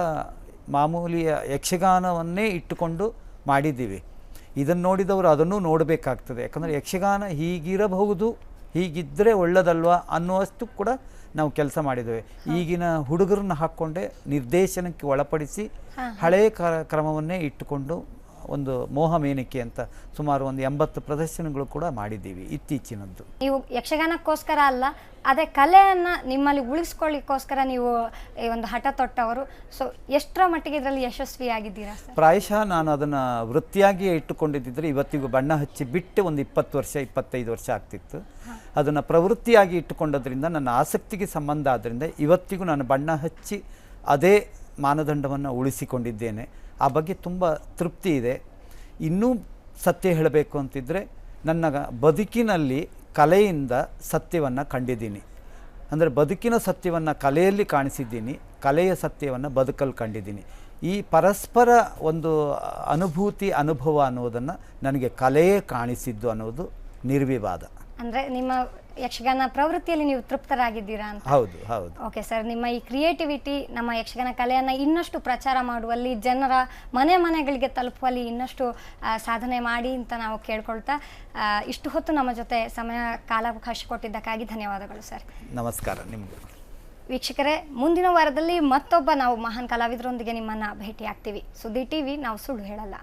ಮಾಮೂಲಿಯ ಯಕ್ಷಗಾನವನ್ನೇ ಇಟ್ಟುಕೊಂಡು ಮಾಡಿದ್ದೀವಿ. ಇದನ್ನು ನೋಡಿದವರು ಅದನ್ನು ನೋಡಬೇಕಾಗ್ತದೆ. ಯಾಕಂದರೆ ಯಕ್ಷಗಾನ ಹೀಗಿರಬಹುದು ಹೀಗಿದ್ದರೆ ಒಳ್ಳೆದಲ್ವಾ ಅನ್ನುವಷ್ಟು ಕೂಡ ನಾವು ಕೆಲಸ ಮಾಡಿದ್ದೇವೆ. ಈಗಿನ ಹುಡುಗರನ್ನ ಹಾಕ್ಕೊಂಡೆ ನಿರ್ದೇಶನಕ್ಕೆ ಒಳಪಡಿಸಿ ಹಳೆಯ ಕ್ರಮವನ್ನೇ ಇಟ್ಟುಕೊಂಡು ಒಂದು ಮೋಹ ಮೇನಿಕೆ ಅಂತ ಸುಮಾರು ಒಂದು ಎಂಬತ್ತು ಪ್ರದರ್ಶನಗಳು ಕೂಡ ಮಾಡಿದ್ದೀವಿ ಇತ್ತೀಚಿನದ್ದು. ನೀವು ಯಕ್ಷಗಾನಕ್ಕೋಸ್ಕರ ಅಲ್ಲ ಅದೇ ಕಲೆಯನ್ನು ನಿಮ್ಮಲ್ಲಿ ಉಳಿಸ್ಕೊಳ್ಳಿಕ್ಕೋಸ್ಕರ ನೀವು ಈ ಒಂದು ಹಠ ತೊಟ್ಟವರು. ಸೊ ಎಷ್ಟರ ಮಟ್ಟಿಗೆ ಇದರಲ್ಲಿ ಯಶಸ್ವಿಯಾಗಿದ್ದೀರಾ ಪ್ರಾಯಶಃ ನಾನು ಅದನ್ನು ವೃತ್ತಿಯಾಗಿಯೇ ಇಟ್ಟುಕೊಂಡಿದ್ದರೆ ಇವತ್ತಿಗೂ ಬಣ್ಣ ಹಚ್ಚಿ ಬಿಟ್ಟು ಒಂದು ಇಪ್ಪತ್ತು ವರ್ಷ ಇಪ್ಪತ್ತೈದು ವರ್ಷ ಆಗ್ತಿತ್ತು. ಅದನ್ನು ಪ್ರವೃತ್ತಿಯಾಗಿ ಇಟ್ಟುಕೊಂಡದ್ರಿಂದ ನನ್ನ ಆಸಕ್ತಿಗೆ ಸಂಬಂಧ ಆದ್ದರಿಂದ ಇವತ್ತಿಗೂ ನಾನು ಬಣ್ಣ ಹಚ್ಚಿ ಅದೇ ಮಾನದಂಡವನ್ನು ಉಳಿಸಿಕೊಂಡಿದ್ದೇನೆ. ಆ ಬಗ್ಗೆ ತುಂಬ ತೃಪ್ತಿ ಇದೆ. ಇನ್ನೂ ಸತ್ಯ ಹೇಳಬೇಕು ಅಂತಿದ್ದರೆ ನನ್ನ ಬದುಕಿನಲ್ಲಿ ಕಲೆಯಿಂದ ಸತ್ಯವನ್ನು ಕಂಡಿದ್ದೀನಿ. ಅಂದರೆ ಬದುಕಿನ ಸತ್ಯವನ್ನು ಕಲೆಯಲ್ಲಿ ಕಾಣಿಸಿದ್ದೀನಿ, ಕಲೆಯ ಸತ್ಯವನ್ನು ಬದುಕಲ್ಲಿ ಕಂಡಿದ್ದೀನಿ. ಈ ಪರಸ್ಪರ ಒಂದು ಅನುಭೂತಿ, ಅನುಭವ ಅನ್ನೋದನ್ನು ನನಗೆ ಕಲೆಯೇ ಕಾಣಿಸಿದ್ದು ಅನ್ನೋದು ನಿರ್ವಿವಾದ. ಅಂದರೆ ನಿಮ್ಮ ಯಕ್ಷಗಾನ ಪ್ರವೃತ್ತಿಯಲ್ಲಿ ನೀವು ತೃಪ್ತರಾಗಿದ್ದೀರಾ ಅಂತ? ಹೌದು ಹೌದು. ಓಕೆ ಸರ್ ನಿಮ್ಮ ಈ ಕ್ರಿಯೇಟಿವಿಟಿ ನಮ್ಮ ಯಕ್ಷಗಾನ ಕಲೆಯನ್ನು ಇನ್ನಷ್ಟು ಪ್ರಚಾರ ಮಾಡುವಲ್ಲಿ ಜನರ ಮನೆ ಮನೆಗಳಿಗೆ ತಲುಪುವಲ್ಲಿ ಇನ್ನಷ್ಟು ಆ, ಸಾಧನೆ ಮಾಡಿ ಅಂತ ನಾವು ಕೇಳ್ಕೊಳ್ತಾ ಆ, ಇಷ್ಟು ಹೊತ್ತು ನಮ್ಮ ಜೊತೆ ಸಮಯ ಕಾಲಾವಕಾಶ ಕೊಟ್ಟಿದ್ದಕ್ಕಾಗಿ ಧನ್ಯವಾದಗಳು ಸರ್ ನಮಸ್ಕಾರ ನಿಮಗೆ. ವೀಕ್ಷಕರೇ ಮುಂದಿನ ವಾರದಲ್ಲಿ ಮತ್ತೊಬ್ಬ ನಾವು ಮಹಾನ್ ಕಲಾವಿದರೊಂದಿಗೆ ನಿಮ್ಮನ್ನು ಭೇಟಿ ಆಗ್ತೀವಿ ಸುದ್ದಿ ಟಿವಿ ನಾವು ಸುಳ್ಳು ಹೇಳಲ್ಲ.